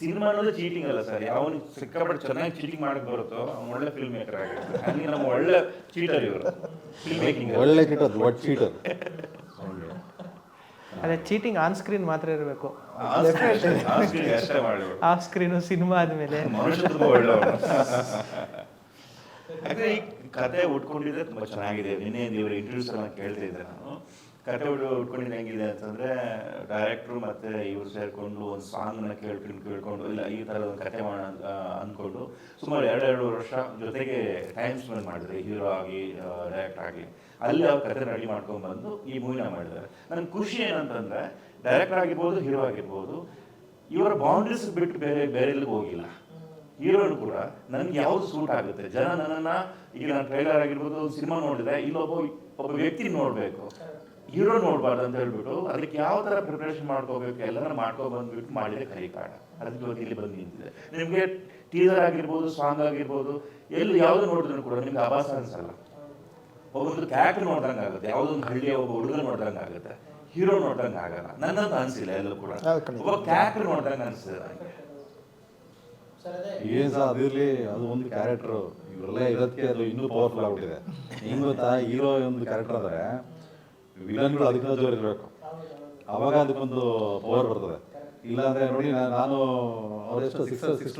ಸಿನಿಮಾ ಅನ್ನೋದು ಚೀಟಿಂಗ್ ಅಲ್ಲ ಸರ್ ಅವನು ಸಿಕ್ಕಾಪಟ್ಟೆ ಚೆನ್ನಾಗಿ ಚೀಟಿಂಗ್ ಮಾಡಕ್ಕೆ ಬರುತ್ತೋ ಅವ್ನು ಒಳ್ಳೆ ಫಿಲ್ಮ್ ಮೇಕರ್ ಆಗಿರ್ತಾನೆ. ಅಲ್ಲಿ ನಮ್ಮ ಒಳ್ಳೆ ಚೀಟರ್ ಇವರು. ಫಿಲ್ಮ್ ಮೇಕಿಂಗ್ ಒಳ್ಳೆ ಚೀಟರ್ ದೊಡ್ಡ ಚೀಟರ್ ಅದೇ ಚೀಟಿಂಗ್ ಆನ್ ಸ್ಕ್ರೀನ್ ಮಾತ್ರ ಇರಬೇಕು. ಆಫ್ ಸ್ಕ್ರೀನು ಸಿನಿಮಾ ಆದಮೇಲೆ. ಈ ಕತೆ ಉಟ್ಕೊಂಡಿದ್ರೆ ತುಂಬಾ ಚೆನ್ನಾಗಿದೆ. ನಿನ್ನೆ ಇವ್ರ ಇಂಟರ್ವ್ಯೂಸ್ ಎಲ್ಲ ಕೇಳ್ತಿದ್ದೆ ನಾನು. ಕತೆ ಉಟ್ಕೊಂಡಿದ್ದಂಗಿದೆ ಅಂತಂದ್ರೆ ಡೈರೆಕ್ಟ್ರು ಮತ್ತೆ ಇವ್ರು ಸೇರ್ಕೊಂಡು ಒಂದು ಸಾಂಗ್ನ ಕೇಳ್ಕೊಂಡು ಕೇಳ್ಕೊಂಡು, ಇಲ್ಲ ಈ ತರ ಒಂದು ಕತೆ ಮಾಡೋಣ ಅಂದ್ಕೊಂಡು ಸುಮಾರು ಎರಡೆರಡು ವರ್ಷ ಜೊತೆಗೆ ಟೈಮ್ ಸ್ಪೆಂಡ್ ಮಾಡಿದ್ರೆ ಹೀರೋ ಆಗಿ ಡೈರೆಕ್ಟ್ ಆಗಿ. ಅಲ್ಲಿ ಅವ್ರು ಕತೆ ರೆಡಿ ಮಾಡ್ಕೊಂಡು ಬಂದು ಈ ಮೂವಿನ ಮಾಡಿದ್ದಾರೆ. ನನ್ನ ಖುಷಿ ಏನಂತಂದ್ರೆ ಡೈರೆಕ್ಟರ್ ಆಗಿರ್ಬೋದು ಹೀರೋ ಆಗಿರ್ಬೋದು, ಇವರ ಬೌಂಡ್ರೀಸ್ ಬಿಟ್ಟು ಬೇರೆ ಬೇರೆ ಎಲ್ಲಿಗೂ ಹೋಗಿಲ್ಲ. ಹೀರೋನು ಕೂಡ ನನಗೆ ಯಾವ್ದು ಸೂಟ್ ಆಗುತ್ತೆ? ಜನ ನನ್ನನ್ನ, ಈಗ ನಾನು ಟ್ರೈಲರ್ ಆಗಿರ್ಬೋದು ಸಿನಿಮಾ ನೋಡಿದ್ರೆ, ಇಲ್ಲೊಬ್ಬ, ಒಬ್ಬ ವ್ಯಕ್ತಿ ನೋಡ್ಬೇಕು. ಹೀರೋ ನೋಡಬಾರ್ದು ಅಂತ ಹೇಳ್ಬಿಟ್ಟು ಅದಕ್ಕೆ ಯಾವ ತರ ಪ್ರಿಪರೇಷನ್ ಮಾಡ್ಕೋಬೇಕು ಎಲ್ಲಾನು ಮಾಡ್ಕೊ ಬಂದ್ಬಿಟ್ಟು ಮಾಡಿದ್ರೆ ಕೈ ಕಾಡ. ಅದಕ್ಕೆ ಇವತ್ತು ಇಲ್ಲಿ ಬಂದು ನಿಂತಿದೆ. ನಿಮ್ಗೆ ಟೀಸರ್ ಆಗಿರ್ಬೋದು ಸಾಂಗ್ ಆಗಿರ್ಬೋದು ಎಲ್ಲಿ ಯಾವ್ದು ನೋಡಿದ್ರು ಕೂಡ ನಿಮ್ಗೆ ಆಭಾಸ ಅನ್ಸಲ್ಲ ಒಬ್ಬೊಂದು ಕ್ಯಾರೆಕ್ಟರ್ ನೋಡ್ದಂಗೆ ಆಗುತ್ತೆ. ಯಾವುದೊಂದು ಹಳ್ಳಿಯ ಒಬ್ಬ ಹುಡುಗ ನೋಡ್ದಂಗೆ ಆಗುತ್ತೆ. ಹೀರೋ ನೋಡ್ದಂಗೆ ಆಗಲ್ಲ. ನನ್ನಂತ ಅನ್ಸಿಲ್ಲ ಎಲ್ಲೂ ಕೂಡ. ಒಬ್ಬ ಕ್ಯಾರೆಕ್ಟರ್ ನೋಡ್ದಂಗೆ ಅನ್ಸ್ತದೆ ನನಗೆ ಏನ್ ಸಹ ಅದಿರ್ಲಿ ಅದು ಒಂದು ಕ್ಯಾರೆಕ್ಟರ್ ಇವರೆಲ್ಲ ಇರೋದಕ್ಕೆ ಅದು ಇನ್ನೂ ಪವರ್ಫುಲ್ ಆಗ್ಬಿಟ್ಟಿದೆ. ಹೆಂಗ್ ಗೊತ್ತಾ ಹೀರೋ ಒಂದು ಕ್ಯಾರೆಕ್ಟರ್ ಅಂದ್ರೆ ವಿಲನ್ಗಳು ಅದಕ್ಕಿಂತ ಜೋರ್ ಇರಬೇಕು. ಅವಾಗ ಅದಕ್ಕೊಂದು ಪವರ್ ಬರ್ತದೆ. ಇಲ್ಲಾಂದ್ರೆ ನೋಡಿ ನಾನು ಅವರೆಷ್ಟು ಸಿಕ್ಸ್ ಸಿಕ್ಸ್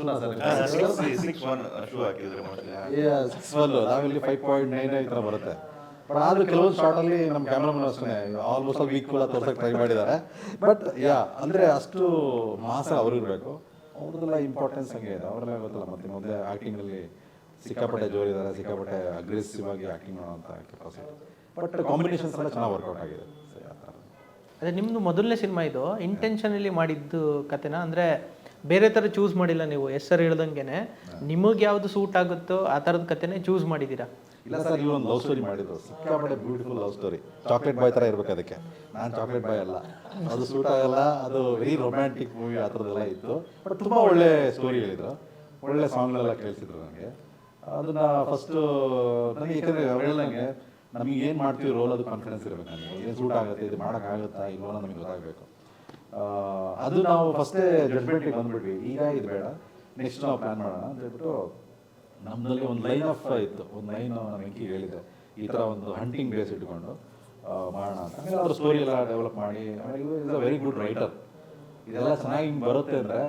ಸಿಕ್ಸ್ ಒನ್ ನಾವಿಲ್ಲಿ ಫೈವ್ ಪಾಯಿಂಟ್ ನೈನ್ ಈ ಥರ ಬರುತ್ತೆ. ಬಟ್ ಆದ್ರೂ ಕೆಲವೊಂದು ಶಾರ್ಟ್ ಅಲ್ಲಿ ನಮ್ಮ ಕ್ಯಾಮ್ರಾಮನ್ ಅಷ್ಟೇ ಆಲ್ಮೋಸ್ಟ್ ಆಲ್ ವೀಕ್ ಕೂಡ ತೋರ್ಸಕ್ ಟ್ರೈ ಮಾಡಿದ್ದಾರೆ. ಬಟ್ ಯಾ ಅಂದ್ರೆ ಅಷ್ಟು ಮಾಸ ಅವ್ರು ಇರಬೇಕು. ಅವ್ರದ್ದೆಲ್ಲ ಇಂಪಾರ್ಟೆನ್ಸ್ ಹಂಗೆ ಇದೆ. ಅವ್ರನ್ನ ಗೊತ್ತಲ್ಲ ಮತ್ತೆ ಮುಂದೆ ಆಕ್ಟಿಂಗ್ ಅಲ್ಲಿ ಸಿಕ್ಕಾಪಟ್ಟೆ ಜೋರಿದ್ದಾರೆ ಸಿಕ್ಕಾಪಟ್ಟೆ ಅಗ್ರೆಸಿವ್ ಆಗಿ ಆಕ್ಟಿಂಗ್ ಮಾಡುವಂತ ಕೆಪಾಸಿಟಿ ಬಟ್ ಕಾಂಬಿನೇಷನ್ಸ್ ಎಲ್ಲ ಚೆನ್ನಾಗಿ ವರ್ಕೌಟ್ ಆಗಿದೆ. ಅದೇ ನಿಮ್ಮದು ಮೊದಲನೇ ಸಿನಿಮಾ ಇದು. ಇಂಟೆನ್ಷನಲಿ ಮಾಡಿದ್ದು ಕತೆನ ಅಂದರೆ ಬೇರೆ ಥರ ಚೂಸ್ ಮಾಡಿಲ್ಲ ನೀವು. ಹೆಸರು ಹೇಳ್ದಂಗೆನೆ. ನಿಮಗೆ ಯಾವುದು ಸೂಟ್ ಆಗುತ್ತೋ ಆ ಥರದ ಕತೆನೇ ಚೂಸ್ ಮಾಡಿದ್ದೀರಾ ಇಲ್ಲ ಸರ್ ಇಲ್ಲೊಂದು ಲವ್ ಸ್ಟೋರಿ ಮಾಡಿದ್ರು ಸಿಕ್ಕಾಪಟ್ಟೆ beautiful love story chocolate boy ಥರ ಇರಬೇಕು ಅದಕ್ಕೆ. ನಾನು ಚಾಕ್ಲೇಟ್ ಬಾಯ್ ಅಲ್ಲ. ಅದು ಸೂಟ್ ಆಗಲ್ಲ ಅದು ವೆರಿ ರೊಮ್ಯಾಂಟಿಕ್ ಮೂವಿ ಆ ಥರದ್ದೆಲ್ಲ ಇತ್ತು. ಬಟ್ ತುಂಬ ಒಳ್ಳೆ ಸ್ಟೋರಿ ಹೇಳಿದ್ರು. ಒಳ್ಳೆ ಸಾಂಗ್ಲೆಲ್ಲ ಕೇಳಿಸಿದ್ರು ನನಗೆ ಅದನ್ನ ಫಸ್ಟು ನನಗೆ ಯಾಕಂದರೆ ಹೇಳ್ದಂಗೆ ನಮಗೆ ಏನು ಮಾಡ್ತೀವಿ ರೋಲ್ ಅದು ಕಾನ್ಫಿಡೆನ್ಸ್ ಇರಬೇಕು ನಮಗೆ ಏನು ಸೂಟ್ ಆಗುತ್ತೆ, ಇದು ಮಾಡೋಕ್ಕಾಗುತ್ತಾ ಇಲ್ವೋ ನಮಗೆ ಗೊತ್ತಾಗಬೇಕು. ಅದು ನಾವು ಫಸ್ಟೇ ಜಡ್ಮೆಂಟಿಗೆ ಬಂದ್ಬಿಟ್ವಿ. ಈಗ ಇದು ಬೇಡ. ನೆಕ್ಸ್ಟ್ ನಾವು ಪ್ಲ್ಯಾನ್ ಮಾಡೋಣ ಅಂತ ಹೇಳ್ಬಿಟ್ಟು ನಮ್ಮಲ್ಲಿ ಒಂದು ಲೈನ್ ಆಫ್ ಇತ್ತು. ಒಂದು ಲೈನ್ ನಾನು ವೆಂಕಿ ಹೇಳಿದೆ ಈ ಥರ ಒಂದು ಹಂಟಿಂಗ್ ಬೇಸ್ ಇಟ್ಕೊಂಡು ಮಾಡೋಣ ಅಂತ. ಆಮೇಲೆ ಅವ್ರ ಸ್ಟೋರಿ ಎಲ್ಲ ಡೆವಲಪ್ ಮಾಡಿ, ಆಮೇಲೆ is a very good writer ಇದೆಲ್ಲ ಚೆನ್ನಾಗಿ ಬರುತ್ತೆ ಅಂದರೆ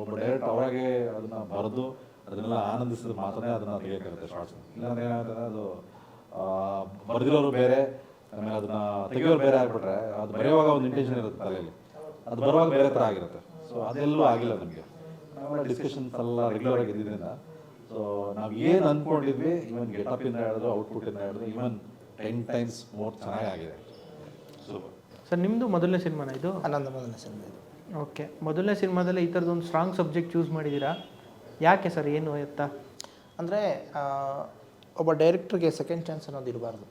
ಒಬ್ಬ ಡೈರೆಕ್ಟ್ ಅವರಾಗೆ ಅದನ್ನು ಬರೆದು, ಅದನ್ನೆಲ್ಲ ಆನಂದಿಸಿದ ಮಾತ್ರನೇ ಅದನ್ನ ತೆಗಿಯೋಕ್ಕಾಗುತ್ತೆ ಶಾರ್ಟ್ಸ್ ಇಲ್ಲಾಂದ್ರೆ ಏನಾಗುತ್ತೆ ಅದು ಬರೆದಿರೋರು ಬೇರೆ ಆಮೇಲೆ ಅದನ್ನ ತೆಗೆಯೋರು ಬೇರೆ ಆಗ್ಬಿಟ್ರೆ ಅದು ಬರೆಯುವಾಗ ಒಂದು ಇಂಟೆನ್ಷನ್ ಇರುತ್ತೆ ತಲೆಯಲ್ಲಿ. ಅದು ಬರುವಾಗ ಬೇರೆ ಥರ ಆಗಿರುತ್ತೆ. ಸೊ ಅದೆಲ್ಲೂ ಆಗಿಲ್ಲ ನಮಗೆ. ಆಮೇಲೆ ಡಿಸ್ಕಷನ್ಸ್ ಎಲ್ಲ ರೆಗ್ಯುಲರ್ ಆಗಿ ಇದ್ದಿದ್ದರಿಂದ ಸೊ ನಾವು ಏನು ಅಂದ್ಕೊಂಡಿದ್ವಿ ಇವನ್ ಗೆಟಪ್ ಇಂದ ಔಟ್ಪುಟಿಂದ ಔಟ್ಪುಟ್ ಇಂದ ಹಿಡಿದು ಇವನ್ ಟೆನ್ ಟೈಮ್ಸ್ ಮೋರ್ ಚೆನ್ನಾಗಿ ಆಗಿದೆ. ಸೂಪರ್ ಸರ್ ನಿಮ್ಮದು ಮೊದಲನೇ ಸಿನಿಮಾನ ಇದು? ಆನಂದ ಮೊದಲನೇ ಸಿನಿಮಾ ಇದು. ಓಕೆ. ಮೊದಲನೇ ಸಿನಿಮಾದಲ್ಲಿ ಈ ಥರದ್ದು ಒಂದು ಸ್ಟ್ರಾಂಗ್ ಸಬ್ಜೆಕ್ಟ್ ಚೂಸ್ ಮಾಡಿದ್ದೀರಾ? ಯಾಕೆ ಸರ್ ಏನು ಎತ್ತ? ಅಂದರೆ ಒಬ್ಬ ಡೈರೆಕ್ಟ್ರಿಗೆ ಸೆಕೆಂಡ್ ಚಾನ್ಸ್ ಅನ್ನೋದು ಇರಬಾರ್ದು.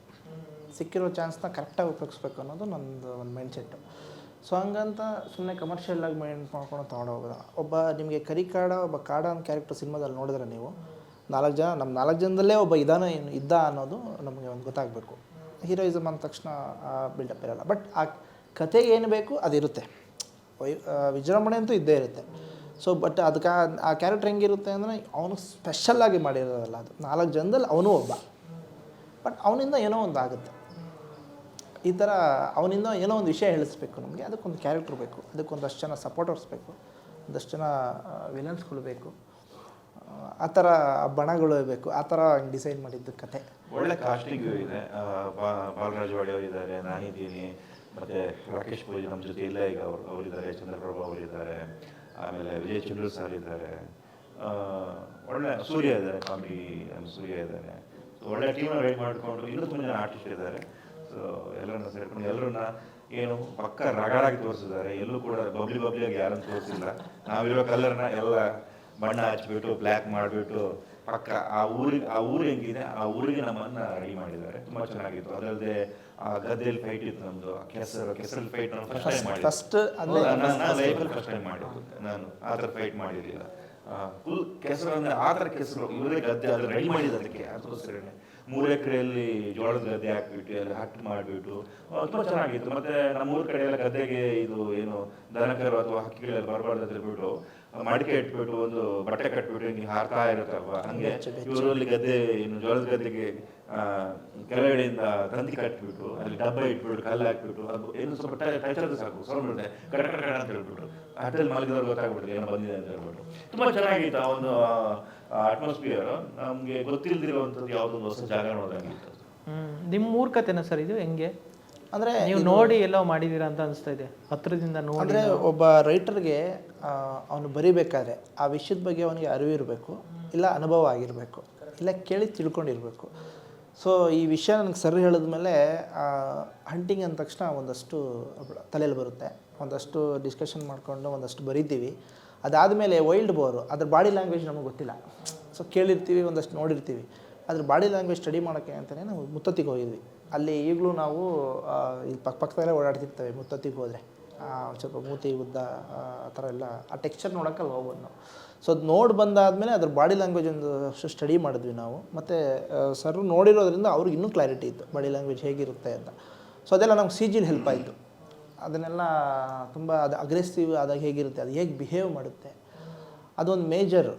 ಸಿಕ್ಕಿರೋ ಚಾನ್ಸ್ನ ಕರೆಕ್ಟಾಗಿ ಉಪಯೋಗಿಸ್ಬೇಕು ಅನ್ನೋದು ನಂದು ಒಂದು ಮೈಂಡ್ ಸೆಟ್ಟು ಸೊ ಹಂಗಂತ ಸುಮ್ಮನೆ ಕಮರ್ಷಿಯಲ್ ಆಗಿ ಮೈಂಡ್ ಮಾಡ್ಕೊಂಡು ತೊಗೊಂಡು ಹೋಗೋದು? ಒಬ್ಬ ನಿಮಗೆ ಕರಿಕಾಡ ಒಬ್ಬ ಕಾಡ ಅಂತ ಕ್ಯಾರೆಕ್ಟರ್ ಸಿನಿಮಾದಲ್ಲಿ ನೋಡಿದ್ರೆ ನೀವು, ನಾಲ್ಕು ಜನ ನಮ್ಮ ನಾಲ್ಕು ಜನದಲ್ಲೇ ಒಬ್ಬ ಇದಾನ ಏನು ಇದ್ದ ಅನ್ನೋದು ನಮಗೆ ಒಂದು ಗೊತ್ತಾಗಬೇಕು. ಹೀರೋಯಿಸಮ್ ಅಂದ ತಕ್ಷಣ ಬಿಲ್ಡಪ್ ಇರೋಲ್ಲ. ಬಟ್ ಆ ಕತೆಗೆ ಏನು ಬೇಕು, ಅದಿರುತ್ತೆ. ವಿಜೃಂಭಣೆ ಅಂತೂ ಇದ್ದೇ ಇರುತ್ತೆ. ಸೊ ಬಟ್ ಅದಕ್ಕೆ ಆ ಕ್ಯಾರೆಕ್ಟರ್ ಹೆಂಗಿರುತ್ತೆ ಅಂದರೆ ಅವನು ಸ್ಪೆಷಲ್ಲಾಗಿ ಮಾಡಿರೋದಲ್ಲ ಅದು. ನಾಲ್ಕು ಜನದಲ್ಲಿ ಅವನು ಒಬ್ಬ. ಬಟ್ ಅವನಿಂದ ಏನೋ ಒಂದು ಆಗುತ್ತೆ. ಈ ಥರ ಅವನಿಂದ ಏನೋ ಒಂದು ವಿಷಯ ಹೇಳಿಸ್ಬೇಕು ನಮಗೆ. ಅದಕ್ಕೊಂದು ಕ್ಯಾರೆಕ್ಟರ್ ಬೇಕು. ಅದಕ್ಕೊಂದಷ್ಟು ಜನ ಸಪೋರ್ಟರ್ಸ್ ಬೇಕು. ಒಂದಷ್ಟು ಜನ ವಿಲನ್ಸ್ಗಳು ಬೇಕು. ಆ, ಥರ ಬಣಗಳು ಬೇಕು. ಆ ಥರ ಡಿಸೈನ್ ಮಾಡಿದ್ದು ಕತೆ. ಒಳ್ಳೆ ಕಾಸ್ಟಿಂಗ್ ಇದೆ. ಬಾಲರಾಜ್ ಇದ್ದಾರೆ ನಾನಿದ್ದೀನಿ ಮತ್ತೆ ರಾಕೇಶ್ ಪೂಜಿ ನಮ್ಮ ಜೊತೆ ಇಲ್ಲೇ ಈಗ ಅವರು ಅವರಿದ್ದಾರೆ ಚಂದ್ರಪ್ರಭಾ ಅವರಿದ್ದಾರೆ. ಆಮೇಲೆ ವಿಜಯ್ ಚಂದ್ರ ಸರ್ ಇದ್ದಾರೆ. ಒಳ್ಳೆ ಸೂರ್ಯ ಇದ್ದಾರೆ, ಕಾಮಿಡಿ ಸೂರ್ಯ ಇದ್ದಾರೆ. ಸೊ ಒಳ್ಳೆ ಟೀಮ್ ರೆಡಿ ಮಾಡಿಕೊಂಡು ಇನ್ನೂ ತುಂಬ ಜನ ಆರ್ಟಿಸ್ಟ್ ಇದ್ದಾರೆ. ಸೊ ಎಲ್ಲರನ್ನ ಸೇರ್ಕೊಂಡು ಎಲ್ಲರನ್ನ ಏನು ಪಕ್ಕ ರಗಡಾಗಿ ತೋರಿಸಿದ್ದಾರೆ. ಎಲ್ಲೂ ಕೂಡ ಬಬ್ಲಿ ಬಬ್ಲಿಯಾಗಿ ಯಾರನ್ನು ತೋರಿಸಿಲ್ಲ. ನಾವಿರೋ ಕಲರ್ನ ಎಲ್ಲ ಬಣ್ಣ ಹಚ್ಬಿಟ್ಟು ಬ್ಲ್ಯಾಕ್ ಮಾಡಿಬಿಟ್ಟು ಪಕ್ಕ ಆ ಊರಿಗೆ, ಆ ಊರು ಹೆಂಗಿದೆ, ಆ ಊರಿಗೆ ನಮ್ಮನ್ನು ರೆಡಿ ಮಾಡಿದ್ದಾರೆ. ತುಂಬ ಚೆನ್ನಾಗಿತ್ತು. ಅದಲ್ಲದೆ ಆ ಗದ್ದೆಯಲ್ಲಿ ಫೈಟ್ ಇತ್ತು ನಮ್ದು. ಆ ಕೆಸರು ಕೆಸರಲ್ಲಿ ಫೈಟ್ ನಾನು ಫಸ್ಟ್ ಟೈಮ್ ಮಾಡಿದ್ದು. ಫಸ್ಟ್ ಅಂದರೆ ನನ್ನ ಲೈಫಲ್ಲಿ ಫಸ್ಟ್ ಟೈಮ್ ಮಾಡಿದ್ದು. ನಾನು ಆ ಥರ ಫೈಟ್ ಮಾಡಿರಲಿಲ್ಲ. ಫುಲ್ ಕೆಸರು ಅಂದ್ರೆ ಆ ಥರ ಕೆಸರು. ಇವರೇ ಗದ್ದೆ ಅದು ರೆಡಿ ಮಾಡಿದ್ದು ಅದಕ್ಕೆ ಅದಕ್ಕೋಸ್ಕರನೇ. ಮೂರು ಎಕರೆಯಲ್ಲಿ ಜೋಳದ ಗದ್ದೆ ಹಾಕ್ಬಿಟ್ಟು ಅಲ್ಲಿ ಹಟ್ ಮಾಡಿಬಿಟ್ಟು ತುಂಬ ಚೆನ್ನಾಗಿತ್ತು. ಮತ್ತೆ ನಮ್ಮ ಊರ ಕಡೆ ಎಲ್ಲ ಗದ್ದೆಗೆ ಇದು ಏನು ದನಕರು ಅಥವಾ ಹಕ್ಕಿಗಳೆಲ್ಲ ಬರಬಾರ್ದು ಅಂತ ಹೇಳ್ಬಿಟ್ಟು ಮಡಿಕೆ ಇಟ್ಬಿಟ್ಟು ಒಂದು ಬಟ್ಟೆ ಕಟ್ಬಿಟ್ಟು ಹಿಂಗೆ ಹಾರ್ತಾ ಇರುತ್ತಲ್ವ? ಹಂಗೆ ಇವರಲ್ಲಿ ಗದ್ದೆ ಏನು ಜೋಳದ ಗದ್ದೆಗೆ ಕೆಳಗಡೆಯಿಂದ ತಂತಿ ಕಟ್ಬಿಟ್ಟು ಅಲ್ಲಿ ಡಬ್ಬ ಇಟ್ಬಿಟ್ಟು ಕಲ್ಲು ಹಾಕ್ಬಿಟ್ಟು ಅದು ಏನು ಸ್ವಲ್ಪ ಟೈಚರ್ ಸಾಕು ಸೌಂಡ್ ಕಡ ಕಡ ಕಡ ಅಂತ ಹೇಳ್ಬಿಟ್ಟು ಹಟ್ಟಲ್ಲಿ ಮಲಗಿದವ್ರು ಗೊತ್ತಾಗ್ಬಿಡುತ್ತೆ ಏನೋ ಬಂದಿದೆ ಅಂತ ಹೇಳ್ಬಿಟ್ಟು ತುಂಬಾ ಚೆನ್ನಾಗಿತ್ತು ಆ ಒಂದು ಅಟ್ಮಾಸ್ಫಿಯರ್ ನಮಗೆ ಗೊತ್ತಿಲ್ಲದಿರುವಂಥದ್ದು ಯಾವುದೊಂದು ಹೊಸ ಜಾಗ ನೋಡೋದಾಗಿತ್ತು ನಿಮ್ಮ ಊರ್ ಕತೆನ ಸರ್ ಇದು? ಹೆಂಗೆ? ಅಂದರೆ ನೀವು ನೋಡಿ ಎಲ್ಲೋ ಮಾಡಿದ್ದೀರಾ ಅಂತ ಅನಿಸ್ತಾ ಇದೆ. ಹತ್ರದಿಂದ ನೋಡಿ ಅಂದರೆ ಒಬ್ಬ ರೈಟರ್ಗೆ ಅವನು ಬರಿಬೇಕಾದ್ರೆ ಆ ವಿಷಯದ ಬಗ್ಗೆ ಅವನಿಗೆ ಅರಿವಿರಬೇಕು ಇಲ್ಲ ಅನುಭವ ಆಗಿರಬೇಕು ಇಲ್ಲ ಕೇಳಿ ತಿಳ್ಕೊಂಡಿರಬೇಕು. ಸೊ ಈ ವಿಷಯ ನನಗೆ ಸರಿ ಹೇಳಿದ್ಮೇಲೆ ಹಂಟಿಂಗ್ ಅಂದ ತಕ್ಷಣ ಒಂದಷ್ಟು ತಲೆಯಲ್ಲಿ ಬರುತ್ತೆ. ಒಂದಷ್ಟು ಡಿಸ್ಕಷನ್ ಮಾಡಿಕೊಂಡು ಒಂದಷ್ಟು ಬರಿತೀವಿ. ಅದಾದಮೇಲೆ ವೈಲ್ಡ್ ಬೋರು ಅದ್ರ ಬಾಡಿ ಲ್ಯಾಂಗ್ವೇಜ್ ನಮಗೆ ಗೊತ್ತಿಲ್ಲ. ಸೊ ಕೇಳಿರ್ತೀವಿ, ಒಂದಷ್ಟು ನೋಡಿರ್ತೀವಿ. ಅದ್ರ ಬಾಡಿ ಲ್ಯಾಂಗ್ವೇಜ್ ಸ್ಟಡಿ ಮಾಡೋಕ್ಕೆ ಅಂತಲೇ ನಾವು ಮುತ್ತತ್ತಿಗೆ ಹೋಗಿದ್ವಿ. ಅಲ್ಲಿ ಈಗಲೂ ನಾವು ಇಲ್ಲಿ ಪಕ್ಕ ಪಕ್ಕದಲ್ಲೇ ಓಡಾಡ್ತಿರ್ತೇವೆ ಮುತ್ತತ್ತಿಗೆ ಹೋದರೆ. ಸ್ವಲ್ಪ ಮೂತಿ ಉದ್ದ, ಆ ಥರ ಎಲ್ಲ, ಆ ಟೆಕ್ಸ್ಚರ್ ನೋಡೋಕೆ ಅಲ್ಲಿ ಹೋಗ್ಬೋದು ನಾವು. ಸೊ ಅದು ನೋಡಿ ಬಂದಾದಮೇಲೆ ಅದ್ರ ಬಾಡಿ ಲ್ಯಾಂಗ್ವೇಜ್ ಒಂದು ಸ್ಟಡಿ ಮಾಡಿದ್ವಿ ನಾವು. ಮತ್ತು ಸರ್ ನೋಡಿರೋದ್ರಿಂದ ಅವ್ರಿಗೆ ಇನ್ನೂ ಕ್ಲಾರಿಟಿ ಇತ್ತು. ಬಾಡಿ ಲ್ಯಾಂಗ್ವೇಜ್ ಹೇಗಿರುತ್ತೆ ಅಂತ. ಸೊ ಅದೆಲ್ಲ ನಮ್ಗೆ ಸಿ ಜಿಲಿ ಹೆಲ್ಪ್ ಆಯಿತು. ಅದನ್ನೆಲ್ಲ ತುಂಬ ಅದು ಅಗ್ರೆಸಿವ್ ಆದಾಗ ಹೇಗಿರುತ್ತೆ ಅದು ಹೇಗೆ ಬಿಹೇವ್ ಮಾಡುತ್ತೆ. ಅದೊಂದು ಮೇಜರ್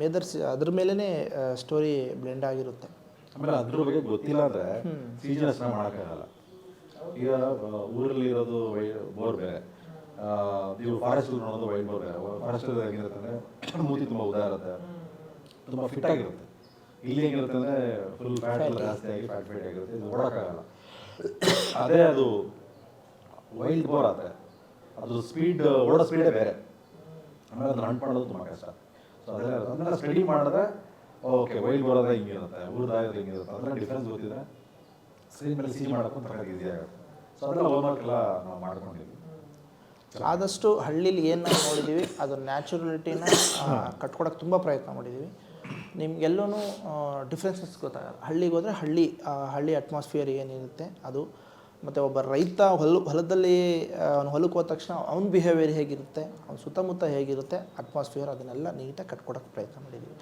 ಮೇಜರ್ ಅದ್ರ ಮೇಲೇ ಸ್ಟೋರಿ ಬ್ಲೆಂಡ್ ಆಗಿರುತ್ತೆ. ಆಮೇಲೆ ಅದ್ರ ಬಗ್ಗೆ ಗೊತ್ತಿಲ್ಲ ಅಂದರೆ ಸೀಜನ್ ಮಾಡೋಕ್ಕಾಗಲ್ಲ. ಈಗ ಊರಲ್ಲಿ ಇರೋದು ಬೋರ್ ಬೇರೆ ನೀವು ಫಾರೆಸ್ಟ್ ನೋಡೋದು ವೈಲ್ಡ್ ಬೋರ್ ಫಾರೆಸ್ಟ್ ಹೆಂಗಿರುತ್ತೆ ಅಂದರೆ ಮೂತಿ ತುಂಬ ಉದಾ ಇರುತ್ತೆ. ತುಂಬ ಫಿಟ್ ಆಗಿರುತ್ತೆ. ಇಲ್ಲಿ ಹೆಂಗಿರುತ್ತೆ ಅಂದರೆ ಫುಲ್ ಫ್ಯಾಟ್ ಎಲ್ಲ ಜಾಸ್ತಿ ಆಗಿ ಫ್ಯಾಟ್ ಫಿಟ್ ಆಗಿರುತ್ತೆ. ಇದು ಓಡೋಕ್ಕಾಗಲ್ಲ ಅದೇ ಅದು ವೈಲ್ಡ್ ಬೋರ್ ಆದರೆ ಅದು ಸ್ಪೀಡ್ ಓಡೋ ಸ್ಪೀಡೇ ಬೇರೆ. ಆಮೇಲೆ ಅದನ್ನ ರನ್ ಮಾಡೋದು ತುಂಬ ಕಷ್ಟ. ಸೊ ಅದೇ ಅದನ್ನೆಲ್ಲ ಸ್ಟಡಿ ಮಾಡಿದ್ರೆ ಓಕೆ ವೈಲ್ಡ್ ಬೋರ್ ಆದರೆ ಹಿಂಗಿರುತ್ತೆ ಊರ್ದಾಗಿದ್ರೆ ಹಿಂಗಿರುತ್ತೆ ಅದೆಲ್ಲ ಡಿಫ್ರೆನ್ಸ್ ಗೊತ್ತಿದ್ರೆ ಸ್ಕ್ರೀನ್ ಮೇಲೆ ಸಿ ಮಾಡೋಕ್ಕೂ ತರಕಾರಿ ಈಸಿ ಆಗುತ್ತೆ. ಸೊ ಅದೆಲ್ಲ ಹೋಮ್ವರ್ಕ್ ಎಲ್ಲ ನಾವು ಮಾಡ್ಕೊಂಡಿದ್ವಿ ಆದಷ್ಟು ಹಳ್ಳಿಲಿ ಏನು ನಾವು ನೋಡಿದ್ದೀವಿ ಅದು ನ್ಯಾಚುರಲಿಟಿನ ಕಟ್ಕೊಡೋಕ್ಕೆ ತುಂಬ ಪ್ರಯತ್ನ ಮಾಡಿದ್ದೀವಿ ನಿಮ್ಗೆಲ್ಲೂ ಡಿಫ್ರೆನ್ಸಸ್ ಗೊತ್ತಾಗಲ್ಲ. ಹಳ್ಳಿಗೆ ಹೋದರೆ ಹಳ್ಳಿ ಹಳ್ಳಿ ಅಟ್ಮಾಸ್ಫಿಯರ್ ಏನಿರುತ್ತೆ ಅದು. ಮತ್ತು ಒಬ್ಬ ರೈತ ಹೊಲ ಹೊಲದಲ್ಲಿ ಅವನು ಹೊಲಕ್ಕೆ ಹೋದ ತಕ್ಷಣ ಅವ್ನ ಬಿಹೇವಿಯರ್ ಹೇಗಿರುತ್ತೆ ಅವ್ನ ಸುತ್ತಮುತ್ತ ಹೇಗಿರುತ್ತೆ ಅಟ್ಮಾಸ್ಫಿಯರ್ ಅದನ್ನೆಲ್ಲ ನೀಟಾಗಿ ಕಟ್ಕೊಡೋಕ್ಕೆ ಪ್ರಯತ್ನ ಮಾಡಿದ್ದೀವಿ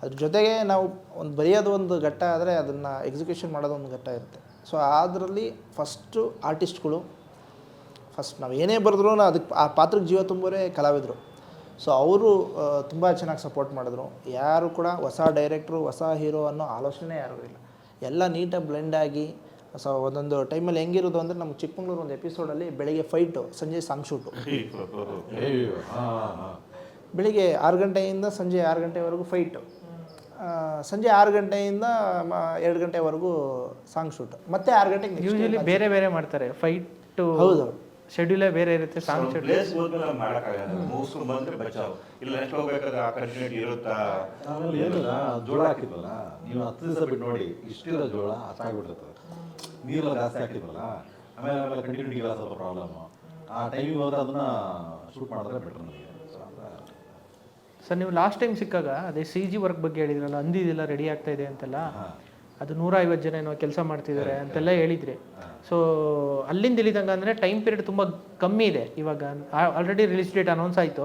ಅದ್ರ ಜೊತೆಗೆ ನಾವು ಒಂದು ಬರೆಯೋದು ಒಂದು ಘಟ್ಟ ಆದರೆ ಅದನ್ನು ಎಕ್ಸಿಕ್ಯೂಷನ್ ಮಾಡೋದು ಒಂದು ಘಟ್ಟ ಇರುತ್ತೆ. ಸೊ ಅದರಲ್ಲಿ ಫಸ್ಟು ಆರ್ಟಿಸ್ಟ್ಗಳು ಫಸ್ಟ್ ನಾವು ಏನೇ ಬರೆದ್ರು ಅದಕ್ಕೆ ಆ ಪಾತ್ರಕ್ಕೆ ಜೀವ ತುಂಬೋರೇ ಕಲಾವಿದರು. ಸೊ ಅವರು ತುಂಬ ಚೆನ್ನಾಗಿ ಸಪೋರ್ಟ್ ಮಾಡಿದ್ರು. ಯಾರು ಕೂಡ ಹೊಸ ಡೈರೆಕ್ಟ್ರು ಹೊಸ ಹೀರೋ ಅನ್ನೋ ಆಲೋಚನೆ ಯಾರೂ ಇಲ್ಲ. ಎಲ್ಲ ನೀಟಾಗಿ ಬ್ಲೆಂಡ್ ಆಗಿ ಸೊ ಒಂದೊಂದು ಟೈಮಲ್ಲಿ ಹೆಂಗಿರೋದು ಅಂದರೆ ನಮ್ಮ ಚಿಕ್ಕಮಂಗ್ಳೂರು ಒಂದು ಎಪಿಸೋಡಲ್ಲಿ ಬೆಳಿಗ್ಗೆ ಫೈಟು ಸಂಜೆ ಸಾಂಗ್ ಶೂಟು ಬೆಳಿಗ್ಗೆ ಆರು ಗಂಟೆಯಿಂದ ಸಂಜೆ ಆರು ಗಂಟೆವರೆಗೂ ಫೈಟು ಸಂಜೆ ಆರು ಗಂಟೆಯಿಂದ ಎರಡು ಗಂಟೆವರೆಗೂ ಸಾಂಗ್ ಶೂಟ್ ಮತ್ತೆ ಆರು ಗಂಟೆಗೆ ಯೂಶಲಿ ಬೇರೆ ಬೇರೆ ಮಾಡ್ತಾರೆ. ಫೈಟ್ ಹೌದು. ಶೆಡ್ಯೂಲೇ ಬೇರೆ ಇರುತ್ತೆ ಸಾಂಗ್ ಶೆಡ್ಯೂಲ್ ಪ್ಲೇಸ್ ಹೋದ್ಮೇಲೆ ಮಾಡೋಕ್ಕಾಗಲ್ಲ. ಮುಗಿಸ್ಕೊಂಡು ಬಂದ್ರೆ ಬಚಾವ್. ಇಲ್ಲ ನೆಕ್ಸ್ಟ್ ಹೋಗ್ಬೇಕಾದ್ರೆ ಆ ಕಂಟಿನ್ಯೂಟಿ ಇರುತ್ತಾ? ಆಮೇಲೆ ಏನಿಲ್ಲ ಜೋಳ ಹಾಕಿದ್ವಲ್ಲ ನೀವು ಹತ್ತು ದಿವಸ ಬಿಟ್ಟು ನೋಡಿ ಇಷ್ಟಿರೋ ಜೋಳ ಹಚ್ಚಾಗ್ಬಿಟ್ಟಿರ್ತದೆ ನೀರೆಲ್ಲ ಜಾಸ್ತಿ ಹಾಕಿದ್ವಲ್ಲ ಆಮೇಲೆ ಆಮೇಲೆ ಕಂಟಿನ್ಯೂಟಿ ಇಲ್ಲ ಸ್ವಲ್ಪ ಪ್ರಾಬ್ಲಮ್ಮು ಆ ಟೈಮಿಗೆ ಹೋದ್ರೆ ಅದನ್ನ ಶೂಟ್ ಮಾಡಿದ್ರೆ ಬೆಟರ್ ನನಗೆ ಸರ್ ನೀವು ಲಾಸ್ಟ್ ಟೈಮ್ ಸಿಕ್ಕಾಗ ಅದೇ ಸಿ ಜಿ ವರ್ಕ್ ಬಗ್ಗೆ ಹೇಳಿದ್ರಲ್ಲ ಅಂದಿದಿಲ್ಲ ರೆಡಿ ಆಗ್ತಾ ಇದೆ ಅಂತೆಲ್ಲ ಅದು ನೂರ ಐವತ್ತು ಜನ ಏನೋ ಕೆಲಸ ಮಾಡ್ತಿದ್ದಾರೆ ಅಂತೆಲ್ಲ ಹೇಳಿದ್ರಿ. ಸೊ ಅಲ್ಲಿಂದ ಇಲ್ಲಿದಂಗೆ ಅಂದರೆ ಟೈಮ್ ಪೀರಿಯಡ್ ತುಂಬ ಕಮ್ಮಿ ಇದೆ. ಇವಾಗ ಆಲ್ರೆಡಿ ರಿಲೀಸ್ ಡೇಟ್ ಅನೌನ್ಸ್ ಆಯಿತು.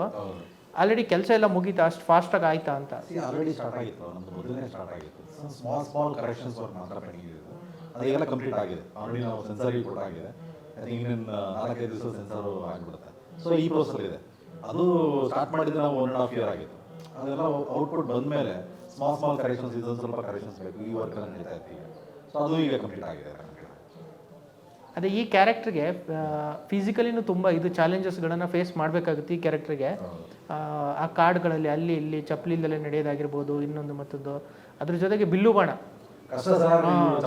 ಆಲ್ರೆಡಿ ಕೆಲಸ ಎಲ್ಲ ಮುಗೀತಾ ಅಷ್ಟು ಫಾಸ್ಟಾಗಿ ಆಯ್ತಾ ಅಂತ. ಆಲ್ರೆಡಿ ಸ್ಟಾರ್ಟ್ ಆಗಿತ್ತು. ನಮ್ದು ಮೊದಲನೇ ಸ್ಟಾರ್ಟ್ ಆಗಿತ್ತು. ಸ್ಮಾಲ್ ಸ್ಮಾಲ್ ಕರೆಕ್ಷನ್ಸ್ ವರ್ಕ್ ಮಾತ್ರ ಪೆಂಡಿಂಗ್ ಇದೆ ಅದೆಲ್ಲ ಕಂಪ್ಲೀಟ್ ಆಗಿದೆ. ಆಲ್ರೆಡಿ ನಾವು ಸೆನ್ಸರ್ ಕೂಡ ಆಗಿದೆ. ಐ ಥಿಂಕ್ ಇನ್ನೊಂದು ನಾಲ್ಕೈದು ದಿವಸ ಸೆನ್ಸರ್ ಆಗಿಬಿಡುತ್ತೆ. ಸೊ ಈ ಪ್ರೋಸೆಸ್ ಇದೆ. ಅದು ಸ್ಟಾರ್ಟ್ ಮಾಡಿದ್ರೆ ನಾವು ಒನ್ ಆ್ಯಂಡ್ ಹಾಫ್ ಇಯರ್ ಆಗಿತ್ತು. ಅದೆಲ್ಲ ಔಟ್ಪುಟ್ ಬಂದಮೇಲೆ ಸ್ಮಾಲ್ ಸ್ಮಾಲ್ ಕರೆಕ್ಷನ್ಸ್ ಇದೊಂದು ಸ್ವಲ್ಪ ಕರೆಕ್ಷನ್ಸ್ ಬೇಕು. ಈ ವರ್ಕ್ ಎಲ್ಲ ನಡೀತಾ ಇರ್ತೀವಿ ಈಗ ಸೊ ಅದು ಈಗ ಕಂಪ್ಲೀಟ್ ಆಗಿದೆ ಅದೇ ಈ ಕ್ಯಾರೆಕ್ಟರ್ಗೆ ಫಿಸಿಕಲಿನೂ ತುಂಬ ಇದು ಚಾಲೆಂಜಸ್ಗಳನ್ನು ಫೇಸ್ ಮಾಡಬೇಕಾಗುತ್ತೆ ಈ ಕ್ಯಾರೆಕ್ಟರ್ಗೆ ಆ ಕಾರ್ಡ್ಗಳಲ್ಲಿ ಅಲ್ಲಿ ಇಲ್ಲಿ ಚಪ್ಪಲಿಲ್ಲದೆ ನಡೆಯೋದಾಗಿರ್ಬೋದು ಇನ್ನೊಂದು ಮತ್ತೊಂದು ಅದ್ರ ಜೊತೆಗೆ ಬಿಲ್ಲು ಬಾಣ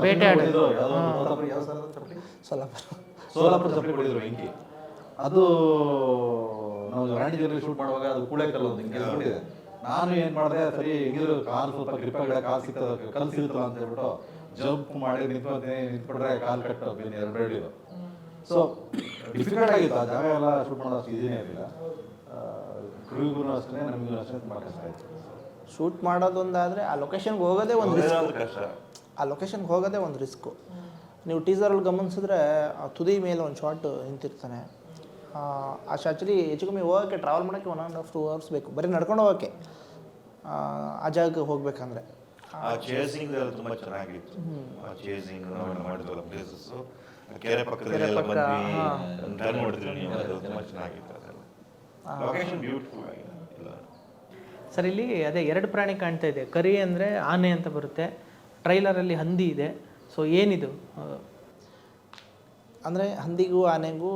ಬೇಟೆ ಸೋಲಾಪುರ ಸೋಲಾಪುರ. ಚಪ್ಪಲಿ ಹೊಡಿದ್ರು ಬೆಂಕಿ. ಅದು ನಾವು ರಾಣಿ ಶೂಟ್ ಮಾಡುವಾಗ ಅದು ಕೂಳೆ ಕಲ್ಲು ಒಂದು ಹಿಂಗೆ ನಾನು ಏನ್ ಮಾಡಿದೆ ಸರಿ ಹೆಂಗಿದ್ರು ಕಾಲು ಸ್ವಲ್ಪ ಗ್ರಿಪ್ ಆಗಿದೆ ಕಾಲು ಸಿಗ್ತದ ಕಲ್ ಸಿಗುತ್ತಲ್ಲ ಅಂತ ಹೇಳ್ಬಿಟ್ಟು ಜಂಪ್ ಮಾಡಿ ನಿಂತ್ಕೊಂಡೆ ನಿಂತ್ಕೊಂಡ್ರೆ ಕಾಲು ಕಟ್ಟು ಹೋಗ್ತೀನಿ ಎರಡು ಸೊ ಡಿಫಿಕಲ್ಟ್ ಆಗಿತ್ತು ಆ ಜಾಗ ಎಲ್ಲ ಶೂಟ್ ಮಾಡೋದು ಅಷ್ಟು ಈಸಿನೇ ಇರಲಿಲ್ಲ. ಕ್ರೂಗೂ ಅಷ್ಟೇ ನಮಗೂ ಅಷ್ಟೇ ತುಂಬ ಕಷ್ಟ ಆಯಿತು. ಶೂಟ್ ಮಾಡೋದೊಂದಾದರೆ ಆ ಲೊಕೇಶನ್ಗೆ ಹೋಗೋದೇ ಒಂದು ರಿಸ್ಕ್ ಕಷ್ಟ. ಆ ಲೊಕೇಶನ್ಗೆ ಹೋಗೋದೇ ಒಂದು ರಿಸ್ಕು ನೀವು ಟೀಸರಲ್ಲಿ ಗಮನಿಸಿದ್ರೆ ಆ ತುದಿ ಮೇಲೆ ಒಂದು ಶಾರ್ಟ್ ನಿಂತಿರ್ತಾನೆ. ಆ, ಆ ಆ್ಯಕ್ಚುಲಿ ಹೆಚ್ಚು ಕಮ್ಮಿ ಹೋಗೋಕ್ಕೆ ಟ್ರಾವೆಲ್ ಮಾಡೋಕ್ಕೆ one and half to hours ಬೇಕು. ಬರೀ ನಡ್ಕೊಂಡು ಹೋಗೋಕ್ಕೆ ಆ, ಆ ಜಾಗಕ್ಕೆ ಹೋಗ್ಬೇಕಂದ್ರೆ. ಆ ಚೇಸಿಂಗ್ ತುಂಬ ತುಂಬಾ ಚೆನ್ನಾಗಿತ್ತು. ಆ ಚೇಸಿಂಗ್ ಮಾಡಿದ್ವಲ್ಲ ಪ್ಲೇಸಸ್ ಕೆರೆ ಪಕ್ಕದಲ್ಲಿ ಎಲ್ಲ ಬಂದ್ವಿ. ಟರ್ನ್ ನೋಡಿದ್ರು ನೀವು. ಅದು ತುಂಬಾ ಚೆನ್ನಾಗಿತ್ತು ಅದೆಲ್ಲ. ಲೊಕೇಶನ್ ಬ್ಯೂಟಿಫುಲ್ ಆಗಿದೆ. ಎಲ್ಲ. ಸರ್ ಇಲ್ಲಿ ಅದೇ ಎರಡು ಪ್ರಾಣಿ ಕಾಣ್ತಾ ಇದೆ. ಕರಿ ಅಂದರೆ ಆನೆ ಅಂತ ಬರುತ್ತೆ. ಟ್ರೈಲರಲ್ಲಿ ಹಂದಿ ಇದೆ. ಸೊ ಏನಿದು? ಅಂದರೆ ಹಂದಿಗೂ ಆನೆಗೂ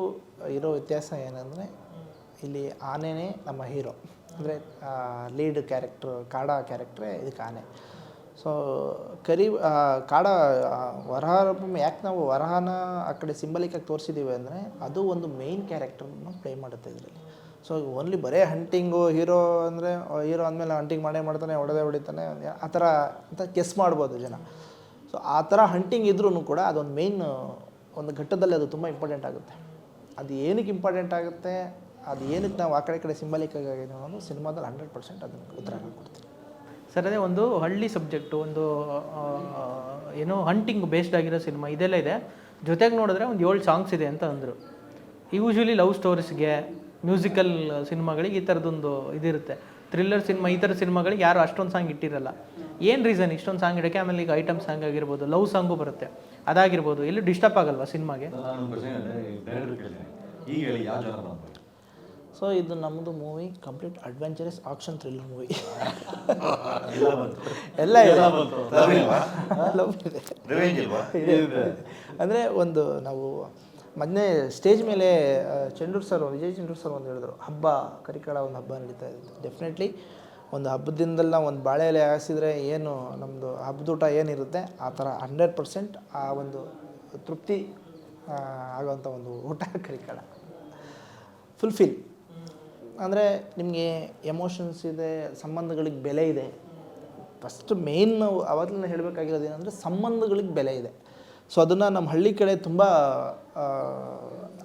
ಇರೋ ವ್ಯತ್ಯಾಸ ಏನಂದರೆ ಇಲ್ಲಿ ಆನೆನೇ ನಮ್ಮ ಹೀರೋ. ಅಂದರೆ ಲೀಡ್ ಕ್ಯಾರೆಕ್ಟ್ರ್ ಕಾಡ ಕ್ಯಾರೆಕ್ಟ್ರೇ ಇದಕ್ಕೆ ಆನೆ. ಸೊ ಕರಿ ಕಾಡ ವರಹ ವರಹ ಯಾಕೆ ನಾವು ವರಹನ ಆ ಕಡೆ ಸಿಂಬಲಿಕಾಗಿ ತೋರಿಸಿದ್ದೀವಿ ಅಂದರೆ, ಅದು ಒಂದು ಮೇಯ್ನ್ ಕ್ಯಾರೆಕ್ಟರ್ನ ಪ್ಲೇ ಮಾಡುತ್ತೆ ಇದರಲ್ಲಿ. ಸೊ ಓನ್ಲಿ ಬರೇ ಹಂಟಿಂಗು ಹೀರೋ ಅಂದರೆ ಹೀರೋ ಅಂದಮೇಲೆ ಹಂಟಿಂಗ್ ಮಾಡೇ ಮಾಡ್ತಾನೆ, ಹೊಡೆದೇ ಹೊಡಿತಾನೆ, ಆ ಥರ ಅಂತ ಕೆಸ್ ಮಾಡ್ಬೋದು ಜನ. ಸೊ ಆ ಥರ ಹಂಟಿಂಗ್ ಇದ್ರೂ ಕೂಡ ಅದೊಂದು ಮೇಯ್ನ್ ಒಂದು ಘಟ್ಟದಲ್ಲಿ ಅದು ತುಂಬ ಇಂಪಾರ್ಟೆಂಟ್ ಆಗುತ್ತೆ. ಅದು ಏನಕ್ಕೆ ಇಂಪಾರ್ಟೆಂಟ್ ಆಗುತ್ತೆ? ಅದು ಏನಕ್ಕೆ ನಾವು ಆ ಕಡೆ ಕಡೆ ಸಿಂಬಲಿಕ್ ಆಗಿ ಅನ್ನೋದು ಸಿನಿಮಾದಲ್ಲಿ ಹಂಡ್ರೆಡ್ ಪರ್ಸೆಂಟ್ ಅದನ್ನು ಉತ್ತರ ನಾನು ಕೊಡ್ತೀನಿ ಸರ್, ಅದೇ ಒಂದು ಹಳ್ಳಿ ಸಬ್ಜೆಕ್ಟು ಒಂದು ಏನೋ ಹಂಟಿಂಗ್ ಬೇಸ್ಡ್ ಆಗಿರೋ ಸಿನಿಮಾ, ಇದೆಲ್ಲ ಇದೆ. ಜೊತೆಗೆ ನೋಡಿದ್ರೆ ಒಂದು ಏಳು ಸಾಂಗ್ಸ್ ಇದೆ ಅಂತ ಅಂದರು. ಯೂಶ್ವಲಿ ಲವ್ ಸ್ಟೋರೀಸ್ಗೆ ಮ್ಯೂಸಿಕಲ್ ಸಿನಿಮಾಗಳಿಗೆ ಈ ಥರದೊಂದು ಇದಿರುತ್ತೆ. ಥ್ರಿಲ್ಲರ್ ಸಿನಿಮಾ ಈ ಥರ ಸಿನಿಮಾಗಳಿಗೆ ಯಾರು ಅಷ್ಟೊಂದು ಸಾಂಗ್ ಇಟ್ಟಿರಲ್ಲ. ಏನು ರೀಸನ್ ಇಷ್ಟೊಂದು ಸಾಂಗ್ ಇಡೋಕ್ಕೆ? ಆಮೇಲೆ ಈಗ ಐಟಮ್ ಸಾಂಗ್ ಆಗಿರ್ಬೋದು ಲವ್ ಸಾಂಗು ಬರುತ್ತೆ. ಅದಾಗಿರ್ಬೋದು ಎಲ್ಲೂ ಡಿಸ್ಟರ್ಬ್ ಆಗಲ್ವಾ ಸಿನಿಮಾಗೆ? ಸೊ ಇದು ನಮ್ಮದು movie complete adventurous action thriller movie ಎಲ್ಲ ಇದೆ. ಅಂದರೆ ಒಂದು ನಾವು ಮೊನ್ನೆ ಸ್ಟೇಜ್ ಮೇಲೆ ಚಂದ್ರೂರ್ ಚೆಂಡೂರ್ ಸರ್, ವಿಜಯ್ ಚಂದ್ರೂರ್ ಸರ್ ಒಂದು ಹೇಳಿದ್ರು, ಹಬ್ಬ, ಕರಿಕಳ ಒಂದು ಹಬ್ಬ ನಡೀತಾ ಇದೆ ಡೆಫಿನೆಟ್ಲಿ ಒಂದು ಹಬ್ಬದಿಂದಲ್ಲ ಒಂದು ಬಾಳೆ ಎಲೆ ಹಾಸಿದ್ರೆ ಏನು ನಮ್ಮದು ಹಬ್ಬದೂಟ ಏನಿರುತ್ತೆ, ಆ ಥರ ಹಂಡ್ರೆಡ್ ಪರ್ಸೆಂಟ್ ಆ ಒಂದು ತೃಪ್ತಿ ಆಗೋವಂಥ ಒಂದು ಊಟ ಕರಿಕಳ. ಫುಲ್ಫಿಲ್ ಅಂದರೆ ನಿಮಗೆ ಎಮೋಷನ್ಸ್ ಇದೆ, ಸಂಬಂಧಗಳಿಗೆ ಬೆಲೆ ಇದೆ. ಫಸ್ಟ್ ಮೇಯ್ನ್ ನಾವು ಅವಾಗಲೇ ಹೇಳಬೇಕಾಗಿರೋದು ಏನಂದರೆ ಸಂಬಂಧಗಳಿಗೆ ಬೆಲೆ ಇದೆ. ಸೊ ಅದನ್ನು ನಮ್ಮ ಹಳ್ಳಿ ಕಡೆ ತುಂಬ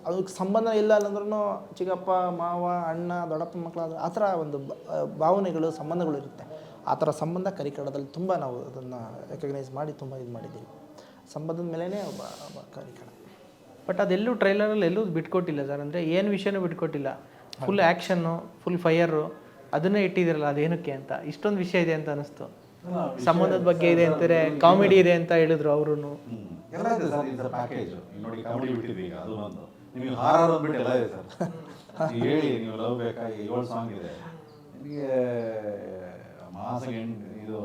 ಅದಕ್ಕೆ ಸಂಬಂಧ ಇಲ್ಲ ಅಂದ್ರೂ ಚಿಕ್ಕಪ್ಪ ಮಾವ ಅಣ್ಣ ದೊಡ್ಡಪ್ಪ ಮಕ್ಕಳು ಆ ಥರ ಒಂದು ಬ- ಭಾವನೆಗಳು ಸಂಬಂಧಗಳು ಇರುತ್ತೆ. ಆ ಥರ ಸಂಬಂಧ ಕರಿಕಡದಲ್ಲಿ ತುಂಬ ನಾವು ಅದನ್ನು ರೆಕಗ್ನೈಸ್ ಮಾಡಿ ತುಂಬ ಇದು ಮಾಡಿದ್ದೀವಿ. ಸಂಬಂಧದ ಮೇಲೇ ಒಬ್ಬ ಕರಿಕಡ ಬಟ್ ಅದೆಲ್ಲೂ ಟ್ರೈಲರಲ್ಲಿ ಎಲ್ಲೂ ಬಿಟ್ಕೊಟ್ಟಿಲ್ಲ ಸರ್ ಅಂದರೆ ಏನು ವಿಷಯನೂ ಬಿಟ್ಕೊಟ್ಟಿಲ್ಲ. ಫುಲ್ ಆ್ಯಕ್ಷನ್ನು ಫುಲ್ ಫೈಯರು ಅದನ್ನೇ ಇಟ್ಟಿದ್ದೀರಲ್ಲ ಅದೇನಕ್ಕೆ ಅಂತ. ಇಷ್ಟೊಂದು ವಿಷಯ ಇದೆ ಅಂತ ಅನಿಸ್ತು. ಸಂಬಂಧದ ಬಗ್ಗೆ ಇದೆ ಅಂತಾರೆ ಕಾಮಿಡಿ ಇದೆ ಅಂತ ಹೇಳಿದ್ರು ಅವರು. ಎಲ್ಲ ಇದೆ ಸರ್ ಇಸ್ ಪ್ಯಾಕೇಜ್ ನೋಡಿ ಕಾಮಿಡಿ ಬಿಟ್ಟಿದ್ವಿ ಈಗ ಅದು ಒಂದು ನಿಮಗೆ ಹಾರರ್ ಅಂದ್ಬಿಟ್ಟು ಎಲ್ಲ ಇದೆ ಸರ್. ಹೇಳಿ ನೀವು ಲವ್ ಬೇಕಾಗಿ ಏಳು ಸಾಂಗ್ ಇದೆ. ನಿಮಗೆ ಮಾಸ ಇದು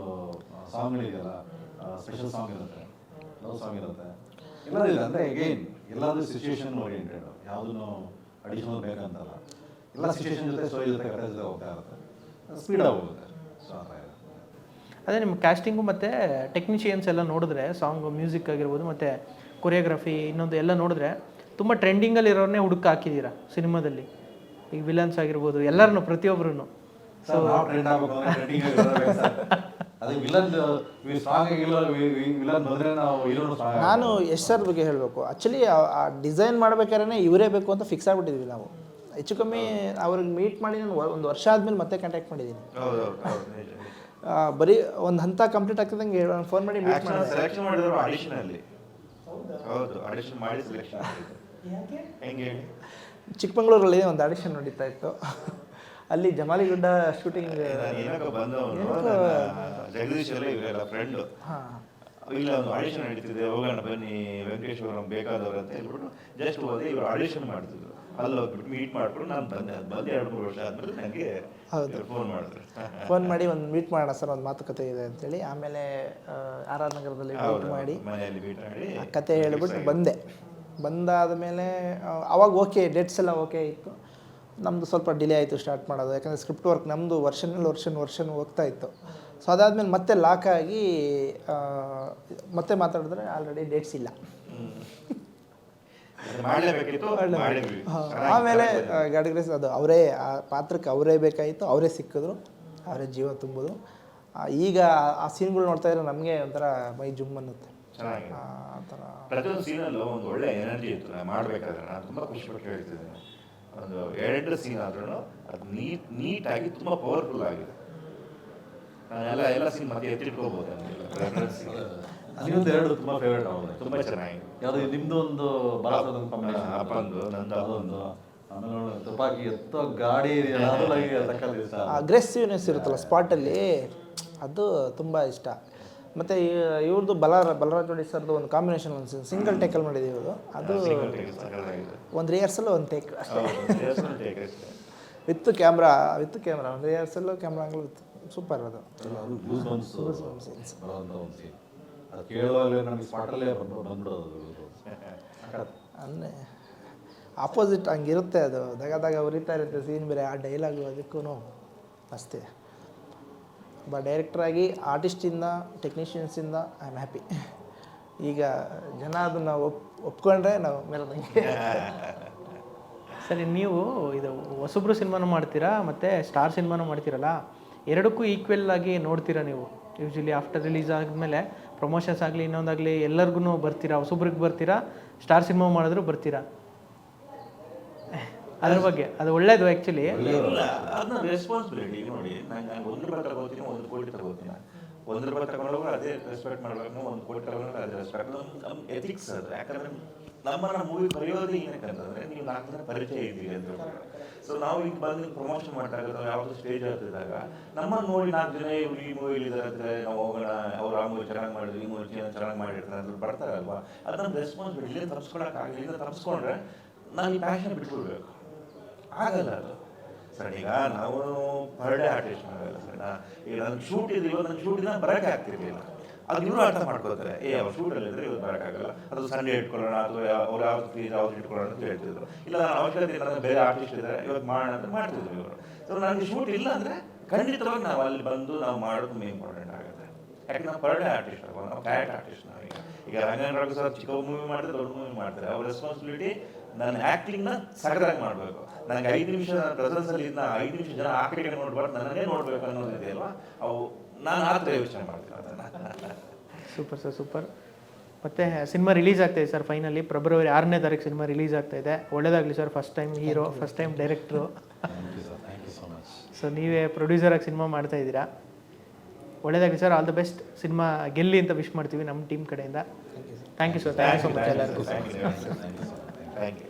ಸಾಂಗ್ಗಳಿದೆಯಲ್ಲ ಸ್ಪೆಷಲ್ ಸಾಂಗ್ ಇರುತ್ತೆ. ಲವ್ ಸಾಂಗ್ ಇರುತ್ತೆ. ಎಲ್ಲ ಇದೆ. ಅಂದರೆ ಅಗೈನ್ ಎಲ್ಲಾದ್ರೂ ಸಿಚುವೇಶನ್ ಓರಿಯೆಂಟೆಡ್ ಯಾವುದನ್ನು ಅಡಿಷನಲ್ ಬೇಕಂತಲ್ಲ. ಎಲ್ಲ ಸಿಚುವೇಶನ್ ಜೊತೆ ಸ್ಟೋರಿ ಜೊತೆ ಕಥೆ ಜೊತೆ ಹೋಗ್ತಾ ಇರುತ್ತೆ. ಸ್ಪೀಡಾಗಿ ಹೋಗುತ್ತೆ. ಸೊ ಆ ಥರ ಇದೆ. ಅದೇ ನಿಮ್ಮ ಕ್ಯಾಸ್ಟಿಂಗು ಮತ್ತು ಟೆಕ್ನಿಷಿಯನ್ಸ್ ಎಲ್ಲ ನೋಡಿದ್ರೆ ಸಾಂಗ್ ಮ್ಯೂಸಿಕ್ ಆಗಿರ್ಬೋದು ಮತ್ತು ಕೊರಿಯೋಗ್ರಫಿ ಇನ್ನೊಂದು ಎಲ್ಲ ನೋಡಿದ್ರೆ ತುಂಬ ಟ್ರೆಂಡಿಂಗಲ್ಲಿ ಇರೋರನ್ನೇ ಹುಡುಕ ಹಾಕಿದ್ದೀರಾ ಸಿನಿಮಾದಲ್ಲಿ? ಈಗ ವಿಲನ್ಸ್ ಆಗಿರ್ಬೋದು ಎಲ್ಲರನ್ನು ಪ್ರತಿಯೊಬ್ಬರೂ ಸೊ ನಾವು ಟ್ರೆಂಡ್ ಆಗ್ಬೇಕು ಅಂದ್ರೆ ಟ್ರೆಂಡಿಂಗ್ ಆಗಿರ್ಬೇಕು ಸರ್. ಅದಕ್ಕೆ ವಿಲನ್ ಸ್ಟ್ರಾಂಗ್ ಆಗಿಲ್ಲ ವಿಲನ್ ಬಂದ್ರೆ ನಾವು ಹೀರೋನು ನಾನು ಯಶ್ ಸರ್ ಬಗ್ಗೆ ಹೇಳಬೇಕು. ಆ್ಯಕ್ಚುಲಿ ಆ ಡಿಸೈನ್ ಮಾಡ್ಬೇಕಾದ್ರೆ ಇವರೇ ಬೇಕು ಅಂತ ಫಿಕ್ಸ್ ಆಗಿಬಿಟ್ಟಿದ್ವಿ ನಾವು. ಹೆಚ್ಚು ಕಮ್ಮಿ ಅವ್ರಿಗೆ ಮೀಟ್ ಮಾಡಿ ನಾನು ಒಂದು ವರ್ಷ ಆದಮೇಲೆ ಮತ್ತೆ ಕಾಂಟ್ಯಾಕ್ಟ್ ಮಾಡಿದ್ದೀನಿ ಬರೀ ಒಂದು ಹಂತ ಕಂಪ್ಲೀಟ್ ಆಗ್ತದಂಗೆ ಫೋನ್ ಮಾಡಿ ಮೀಟ್ ಸೆಲೆಕ್ಷನ್ ಮಾಡಿದ್ರು ಆಡಿಷನ್ ಅಲ್ಲಿ. ಹೌದು ಆಡಿಷನ್ ಮಾಡಿ ಸೆಲೆಕ್ಷನ್ ಹೆಂಗೆ ಹೇಳಿ? ಚಿಕ್ಕಮಂಗ್ಳೂರಲ್ಲಿ ಒಂದು ಆಡಿಷನ್ ನಡೀತಾ ಇತ್ತು. ಅಲ್ಲಿ ಜಮಾಲಿಗುಡ್ಡ ಶೂಟಿಂಗ್ ನಾನು ಏನಕ್ಕ ಬಂದವನು. ನನ್ನ ಜಗದೀಶ್ ಎಲ್ಲ ಇವರೆಲ್ಲ ಫ್ರೆಂಡು ಇಲ್ಲ ಒಂದು ಆಡಿಷನ್ ನಡೀತಿದೆ ಹೋಗೋಣ ಬನ್ನಿ ವೆಂಕಟೇಶ್ವರ ಬೇಕಾದವ್ರು ಅಂತ ಹೇಳ್ಬಿಟ್ಟು ಜಸ್ಟ್ ಹೋದೆ ಇವರು ಆಡಿಷನ್ ಮಾಡ್ತಿದ್ರು. ಅಲ್ಲೋಗ್ಬಿಟ್ಟು ಮೀಟ್ ಮಾಡ್ಕೊಂಡು ನಾನು ಬಂದೆ ಅದು ಬಂದು ಎರಡು ಮೂರು ವರ್ಷ ಆದ್ಮೇಲೆ ನನಗೆ ಫೋನ್ ಮಾಡಿದ್ರು. ಫೋನ್ ಮಾಡಿ ಒಂದು ಮೀಟ್ ಮಾಡೋಣ ಸರ್ ಒಂದು ಮಾತುಕತೆ ಇದೆ ಅಂತೇಳಿ ಆಮೇಲೆ ಆರ್ ಆರ್ ನಗರದಲ್ಲಿ ಮೀಟ್ ಮಾಡಿ ಮನೆಯಲ್ಲಿ ಮೀಟ್ ಮಾಡಿ ಆ ಕತೆ ಹೇಳ್ಬಿಟ್ಟು ಬಂದೆ. ಬಂದಾದ ಮೇಲೆ ಅವಾಗ ಓಕೆ ಡೇಟ್ಸ್ ಎಲ್ಲ ಓಕೆ ಇತ್ತು. ನಮ್ಮದು ಸ್ವಲ್ಪ ಡಿಲೇ ಆಯಿತು ಸ್ಟಾರ್ಟ್ ಮಾಡೋದು ಯಾಕಂದರೆ ಸ್ಕ್ರಿಪ್ಟ್ ವರ್ಕ್ ನಮ್ಮದು ವರ್ಷನಲ್ಲಿ ವರ್ಷನ್ ವರ್ಷನ್ ಹೋಗ್ತಾ ಇತ್ತು. ಸೊ ಅದಾದಮೇಲೆ ಮತ್ತೆ ಲಾಕ್ ಆಗಿ ಮತ್ತೆ ಮಾತಾಡಿದ್ರೆ ಆಲ್ರೆಡಿ ಡೇಟ್ಸ್ ಇಲ್ಲ. ಆಮೇಲೆ ಆ, ಗಾಡಿ ಗ್ರೇಸ್ ಅದು ಅವರೇ ಆ ಪಾತ್ರಕ್ಕೆ ಅವರೇ ಬೇಕಾಯಿತು ಅವರೇ ಸಿಕ್ಕಿದ್ರು ಅವರೇ ಜೀವ ತುಂಬುದು ಈಗ ಆ ಸೀನ್ಗಳು ನೋಡ್ತಾ ಇದ್ರೆ ನಮಗೆ ಒಂಥರ ಮೈ ಜುಮ್ ಅನ್ನುತ್ತೆ. ಪ್ರತಿಯೊಂದು ಸೀನಲ್ಲೂ ಒಂದು ಒಳ್ಳೆ ಎನರ್ಜಿ ಇತ್ತು. ನಾನು ಮಾಡಬೇಕಾದ್ರೆ ನಾನು ತುಂಬ ಖುಷಿಪಟ್ಟು ಹೇಳ್ತಿದ್ದೇನೆ ಒಂದು ಎರಡು ಸೀನ್ ಆದ್ರೂ ಅದು ನೀಟ್ ನೀಟಾಗಿ ತುಂಬ ಪವರ್ಫುಲ್ ಆಗಿದೆ. ಎಲ್ಲ ಎಲ್ಲ ಸಿನಿಮಾ ಮತ್ತೆ ಎತ್ತಿಟ್ಕೋಬೋದು ನನಗಂತೂ ಎರಡು ತುಂಬಾ ಫೇವ್ರೇಟ್ ಅವನೇ ತುಂಬ ಚೆನ್ನಾಗಿದೆ. ಯಾವುದು ನಿಮ್ದು ಒಂದು ಬಲಾಸದ ಕಾಂಬಿನೇಷನ್ ಅಪ್ಪಂದು ನಂದು ಅದೊಂದು. ತುಪಾಕಿ ಎತ್ತೋ ಗಾಡಿ ಅಗ್ರೆಸಿವ್ನೆಸ್ ಇರುತ್ತಲ್ಲ ಸ್ಪಾಟಲ್ಲಿ ಅದು ತುಂಬ ಇಷ್ಟ. ಮತ್ತು ಇವ್ರದ್ದು ಬಲಾರ ಬಲರಾಜ್ ಒಡಿ ಸರ್ದು ಒಂದು ಕಾಂಬಿನೇಷನ್ ಒಂದು ಸಿಂಗಲ್ ಟೇಕಲ್ಲಿ ಮಾಡಿದ್ದೀವಿ ಇವರು. ಅದು ಒಂದು ರಿಹರ್ಸಲ್ ಒಂದು ಟೇಕ್ ಅಷ್ಟೇ ವಿತ್ ಕ್ಯಾಮ್ರಾ ವಿತ್ ಕ್ಯಾಮ್ರಾ ಒಂದು rehearsal camera angle with super ಅದು. ಅಂದರೆ ಆಪೋಸಿಟ್ ಹಂಗಿರುತ್ತೆ ಅದು. ದಗ ದಗ ಉರಿತಾ ಇರುತ್ತೆ ಸೀನ್ ಬೇರೆ ಆ ಡೈಲಾಗು ಅದಕ್ಕೂ ಅಷ್ಟೇ. ಒಬ್ಬ ಡೈರೆಕ್ಟ್ರಾಗಿ ಆರ್ಟಿಸ್ಟಿಂದ ಟೆಕ್ನಿಷಿಯನ್ಸಿಂದ ಐ ಆಮ್ ಹ್ಯಾಪಿ ಈಗ ಜನ ಅದನ್ನು ಒಪ್ ಒಪ್ಕೊಂಡ್ರೆ ನಾವು ಮೇಲೆ ಸರಿ ನೀವು ಇದು ಹೊಸಬ್ರು ಸಿನಿಮಾನು ಮಾಡ್ತೀರಾ ಮತ್ತು ಸ್ಟಾರ್ ಸಿನಿಮಾನು ಮಾಡ್ತೀರಲ್ಲ? ಎರಡಕ್ಕೂ ಈಕ್ವೆಲ್ ಆಗಿ ನೋಡ್ತೀರಾ ನೀವು? ಯೂಶ್ವಲಿ ಆಫ್ಟರ್ ರಿಲೀಸ್ ಆದಮೇಲೆ ಪ್ರಮೋಷನ್ಸ್ ಆಗಲಿ ಇನ್ನೊಂದಾಗಲಿ ಎಲ್ಲರಿಗೂ ಬರ್ತೀರಾ? ಹೊಸಬ್ರಿಗೆ ಬರ್ತೀರಾ? ಸ್ಟಾರ್ ಸಿನಿಮಾ ಮಾಡಿದ್ರು ಬರ್ತೀರಾ? ಅದ್ರ ಬಗ್ಗೆ, ಅದು ಒಳ್ಳೇದು ಆ್ಯಕ್ಚುಲಿ ರೆಸ್ಪಾನ್ಸಿಬಿಲಿಟಿ ನೋಡಿ, ನಾನು ಒಂದು ರೂಪಾಯಿ ತಗೋತೀನಿ ಒಂದು ಕೋಟಿ ತಗೋತೀನಿ ಒಂದು ರೂಪಾಯಿ ತಗೊಂಡೋಗ ಅದೇ ರೆಸ್ಪೆಕ್ಟ್ ಮಾಡಬೇಕು, ಒಂದು ಕೋಟಿ ತಗೊಂಡ್ರೆ ಅದೇ ರೆಸ್ಪೆಕ್ಟ್ ಎಥಿಕ್ಸ್ ಅದು, ಯಾಕಂದ್ರೆ ನಮ್ಮನ್ನ ಮೂವಿ ಕರೆಯೋದೇ ಏನಕ್ಕಂತಂದ್ರೆ ನೀವು ನಾಲ್ಕು ಜನ ಪರಿಚಯ ಇದ್ದೀರಿ ಅಂತ ಸೊ ನಾವು ಈಗ ಬಂದು ಪ್ರಮೋಷನ್ ಮಾಡಿದಾಗ ನಾವು ಯಾವ್ದು ಸ್ಟೇಜ್ ಹತ್ತಿದಾಗ, ನಮ್ಮನ್ನ ನೋಡಿ ನಾಲ್ಕು ಜನ ಇವ್ರು ಈ ಮೂವಿ ಇದ್ದಾರೆ ನಾವು ಹೋಗೋಣ, ಅವ್ರು ಆ ಮೂವಿ ಚೆನ್ನಾಗಿ ಮಾಡಿದ್ರು, ಈ ಮೂವಿ ಚೆನ್ನಾಗಿ ಮಾಡಿರ್ತಾರೆ ಅಂತ ಬರ್ತಾರಲ್ವಾ? ಅದನ್ನ ರೆಸ್ಪಾನ್ಸಿಬಿಲಿಟಿ ಇಲ್ಲೇ ತಪ್ಪಿಸ್ಕೊಳಕ್ಕಾಗಲಿ ಇಲ್ಲ ನಾನು ಈ ಪ್ಯಾಷನ್ ಬಿಟ್ಬಿಡ್ಬೇಕು. ಆಗಲ್ಲ ಅದು. ಸರ್, ಈಗ ನಾವು ಪರ್ ಡೇ ಆರ್ಟಿಸ್ಟ್ ಆಗಲ್ಲ ಸರ್ ಈಗ ನನ್ಗೆ ಶೂಟ್ ಇದೆಯೋ ನನ್ನ ಶೂಟ್ ಇಲ್ಲ ಬರೋಕೆ ಆಗ್ತಿರ್ಲಿಲ್ಲ. ಅದು ಇವರು ಅರ್ಥ ಮಾಡ್ಕೋತಾರೆ ಏ ಅವ್ರು ಶೂಟಲ್ಲಿ ಇದ್ರೆ ಇವತ್ತು ಬರೋಕ್ಕಾಗಲ್ಲ ಅದು ಸಂಡೇ ಇಟ್ಕೊಳ್ಳೋಣ ಅಥವಾ ಅವ್ರು ಯಾವ್ದು ಫ್ರೀ ಯಾವ್ದು ಇಟ್ಕೊಳ್ಳೋಣ ಅಂತ ಹೇಳ್ತಿದ್ರು. ಇಲ್ಲ ನಾನು ಅವಶ್ಯಕತೆ ಇಲ್ಲ ಅಂದ್ರೆ ಬೇರೆ ಆರ್ಟಿಸ್ಟ್ ಇದ್ದಾರೆ ಇವತ್ತು ಮಾಡೋಣ ಅಂತ ಮಾಡ್ತಿದ್ರು ಇವರು. ಸೊ ನನಗೆ ಶೂಟ್ ಇಲ್ಲ ಅಂದರೆ ಖಂಡಿತವಾಗಿ ನಾವು ಅಲ್ಲಿ ಬಂದು ನಾವು ಮಾಡೋದು ತುಂಬ ಇಂಪಾರ್ಟೆಂಟ್ ಆಗುತ್ತೆ. ಯಾಕೆ ನಾವು ಪರ್ ಡೇ ಆರ್ಟಿಸ್ಟ್ ಅಲ್ವಾ? ನಾವು ಕ್ಯಾರೆಕ್ಟ್ ಆರ್ಟಿಸ್ಟ್ ನಾವು ಈಗ ರಂಗನ್ ರಾಗ ಸರ್ ಚಿಕ್ಕ ಮೂವಿ ಮಾಡಿದ್ರೆ ದೊಡ್ಡ ಮೂವಿ ಮಾಡ್ತಾರೆ. ಅವ್ರ ರೆಸ್ಪಾನ್ಸಿಬಿಲಿಟಿ ನನ್ನ ಆ್ಯಕ್ಟಿಂಗ್ನ ಸಗದಾಗಿ ಮಾಡಬೇಕು. ನನಗೆ ಐದು ನಿಮಿಷ ಪ್ರೆಸೆನ್ಸ್ ಅಲ್ಲಿ ಇದ್ನ ಐದು ನಿಮಿಷ ಜನ ಆ ಕಡೆ ನೋಡ್ಬಾರ್ದು ನನ್ನೇ ನೋಡ್ಬೇಕು ಅನ್ನೋದು ಇದೆಯಲ್ವಾ? ಅವು ನಾನು ಆ ಥರ ಯೋಚನೆ ಮಾಡ್ತೀನಿ. Super sir super. ಮತ್ತೆ ಸಿನಿಮಾ ರಿಲೀಸ್ ಆಗ್ತಾ ಇದೆ ಸರ್ ಫೈನಲಿ ಫೆಬ್ರವರಿ ಆರನೇ ತಾರೀಕು ಸಿನಿಮಾ ರಿಲೀಸ್ ಆಗ್ತಾ ಇದೆ. ಒಳ್ಳೇದಾಗಲಿ sir first time hero first time director thank you sir thank you so ನೀವೇ ಪ್ರೊಡ್ಯೂಸರ್ ಆಗಿ ಪ್ರೊಡ್ಯೂಸರಾಗಿ ಸಿನಿಮಾ ಮಾಡ್ತಾ ಇದ್ದೀರಾ? ಒಳ್ಳೇದಾಗಲಿ sir all the best cinema ಗೆಲ್ಲಿ ಅಂತ ವಿಶ್ ಮಾಡ್ತೀವಿ ನಮ್ಮ ಟೀಮ್ ಕಡೆಯಿಂದ. Thank you sir thank you so much ಎಲ್ಲರಿಗೂ. Thank you sir thank you